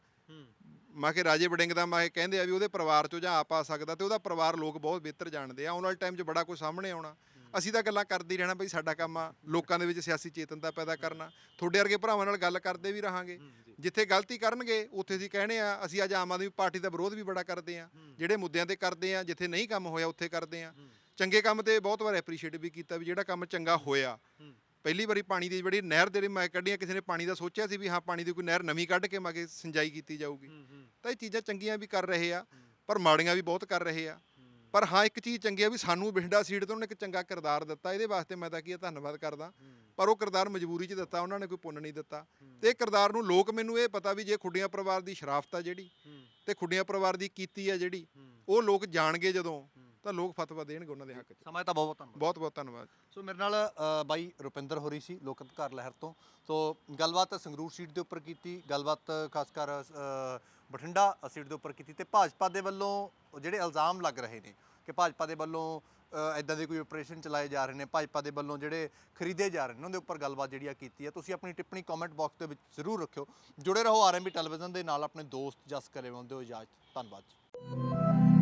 ਮੈਂ ਕਿ ਰਾਜੇ ਵੜਿੰਗ ਦਾ ਮੈਂ ਕਹਿੰਦੇ ਆ ਵੀ ਉਹਦੇ ਪਰਿਵਾਰ ਚੋਂ ਜਾਂ ਆਪ ਆ ਸਕਦਾ ਤੇ ਉਹਦਾ ਪਰਿਵਾਰ ਲੋਕ ਬਹੁਤ ਬਿਹਤਰ ਜਾਣਦੇ ਆ। ਆਉਣ ਵਾਲੇ ਟਾਈਮ 'ਚ ਬੜਾ ਕੁਝ ਸਾਹਮਣੇ ਆਉਣਾ। ਅਸੀਂ ਤਾਂ ਗੱਲਾਂ ਕਰਦੇ ਰਹਿਣਾ ਬਈ ਸਾਡਾ ਕੰਮ ਆ ਲੋਕਾਂ ਦੇ ਵਿੱਚ ਸਿਆਸੀ ਚੇਤਨਤਾ ਪੈਦਾ ਕਰਨਾ। ਤੁਹਾਡੇ ਵਰਗੇ ਭਰਾਵਾਂ ਨਾਲ ਗੱਲ ਕਰਦੇ ਵੀ ਰਹਾਂਗੇ। ਜਿੱਥੇ ਗਲਤੀ ਕਰਨਗੇ ਉੱਥੇ ਅਸੀਂ ਕਹਿਣੇ ਆ ਅਸੀਂ ਅੱਜ ਆਮ ਆਦਮੀ ਪਾਰਟੀ ਦਾ ਵਿਰੋਧ ਵੀ ਬੜਾ ਕਰਦੇ ਆ। ਜਿਹੜੇ ਮੁੱਦਿਆਂ ਤੇ ਕਰਦੇ ਆ ਜਿੱਥੇ ਨਹੀਂ ਕੰਮ ਹੋਇਆ ਉੱਥੇ ਕਰਦੇ ਆ। ਚੰਗੇ ਕੰਮ ਤੇ ਬਹੁਤ ਵਾਰ ਐਪਰੀਸ਼ੀਏਟ ਵੀ ਕੀਤਾ ਵੀ ਜਿਹੜਾ ਕੰਮ ਚੰਗਾ ਹੋਇਆ। ਪਹਿਲੀ ਵਾਰੀ ਪਾਣੀ ਦੀ ਜਿਹੜੀ ਨਹਿਰ ਦੇ ਮੈਂ ਕੱਢੀਆਂ ਕਿਸੇ ਨੇ ਪਾਣੀ ਦਾ ਸੋਚਿਆ ਸੀ ਵੀ ਹਾਂ ਪਾਣੀ ਦੀ ਕੋਈ ਨਹਿਰ ਨਵੀਂ ਕੱਢ ਕੇ ਮਾਗੇ ਸਿੰਜਾਈ ਕੀਤੀ ਜਾਊਗੀ। ਤਾਂ ਇਹ ਚੀਜ਼ਾਂ ਚੰਗੀਆਂ ਵੀ ਕਰ ਰਹੇ ਆ ਪਰ ਮਾੜੀਆਂ ਵੀ ਬਹੁਤ ਕਰ ਰਹੇ ਆ। ਪਰ ਹਾਂ ਇੱਕ ਚੀਜ਼ ਚੰਗੀ ਆ ਵੀ ਸਾਨੂੰ ਬਠਿੰਡਾ ਸੀਟ ਤੋਂ ਉਹਨੇ ਇੱਕ ਚੰਗਾ ਕਿਰਦਾਰ ਦਿੱਤਾ ਇਹਦੇ ਵਾਸਤੇ ਮੈਂ ਤਾਂ ਕੀ ਧੰਨਵਾਦ ਕਰਦਾ। ਪਰ ਉਹ ਕਿਰਦਾਰ ਮਜਬੂਰੀ 'ਚ ਦਿੱਤਾ ਉਹਨਾਂ ਨੇ ਕੋਈ ਪੁੰਨ ਨਹੀਂ ਦਿੱਤਾ। ਤੇ ਇਹ ਕਿਰਦਾਰ ਨੂੰ ਲੋਕ ਮੈਨੂੰ ਇਹ ਪਤਾ ਵੀ ਜੇ ਖੁੱਡੀਆਂ ਪਰਿਵਾਰ ਦੀ ਸ਼ਰਾਫਤ ਆ ਜਿਹੜੀ ਤੇ ਖੁੱਡੀਆਂ ਪਰਿਵਾਰ ਦੀ ਕੀਤੀ ਆ ਜਿਹੜੀ ਉਹ ਲੋਕ ਜਾਣਗੇ ਜਦੋਂ। ਤਾਂ ਲੋਕ ਫਤਵਾ ਦੇਣਗੇ ਉਹਨਾਂ ਦੇ ਹੱਕ 'ਚ। ਸਮਾਂ ਤਾਂ ਬਹੁਤ ਧੰਨਵਾਦ। ਬਹੁਤ ਬਹੁਤ ਧੰਨਵਾਦ। ਸੋ ਮੇਰੇ ਨਾਲ ਅ, ਬਾਈ ਰੁਪਿੰਦਰ ਹੋਰੀ ਸੀ ਲੋਕ ਅਧਿਕਾਰ ਲਹਿਰ ਤੋਂ। ਸੋ ਗੱਲਬਾਤ ਸੰਗਰੂਰ ਸੀਟ ਦੇ ਉੱਪਰ ਕੀਤੀ ਗੱਲਬਾਤ ਖਾਸ ਕਰ ਅ, ਬਠਿੰਡਾ ਸੀਟ ਦੇ ਉੱਪਰ ਕੀਤੀ ਤੇ ਭਾਜਪਾ ਦੇ ਵੱਲੋਂ ਜਿਹੜੇ ਇਲਜ਼ਾਮ ਲੱਗ ਰਹੇ ਨੇ ਕਿ ਭਾਜਪਾ ਦੇ ਵੱਲੋਂ ਇਦਾਂ ਦੇ ਕੋਈ ਆਪਰੇਸ਼ਨ ਚਲਾਏ ਜਾ ਰਹੇ ਨੇ ਭਾਜਪਾ ਦੇ ਵੱਲੋਂ ਜਿਹੜੇ ਖਰੀਦੇ ਜਾ ਰਹੇ ਨੇ ਉਹਦੇ ਉੱਪਰ ਗੱਲਬਾਤ ਜਿਹੜੀ ਆ ਕੀਤੀ ਹੈ ਤੁਸੀਂ ਆਪਣੀ ਟਿੱਪਣੀ ਕਮੈਂਟ ਬਾਕਸ ਦੇ ਵਿੱਚ ਜ਼ਰੂਰ ਰੱਖਿਓ। ਜੁੜੇ ਰਹੋ ਆਰਐਮਬੀ ਟੈਲੀਵਿਜ਼ਨ ਦੇ ਨਾਲ ਆਪਣੇ ਦੋਸਤ ਜਸ ਕਰੇ ਹੁੰਦੇ ਹੋ ਇਜਾਜ਼ਤ। ਧੰਨਵਾਦ ਜੀ।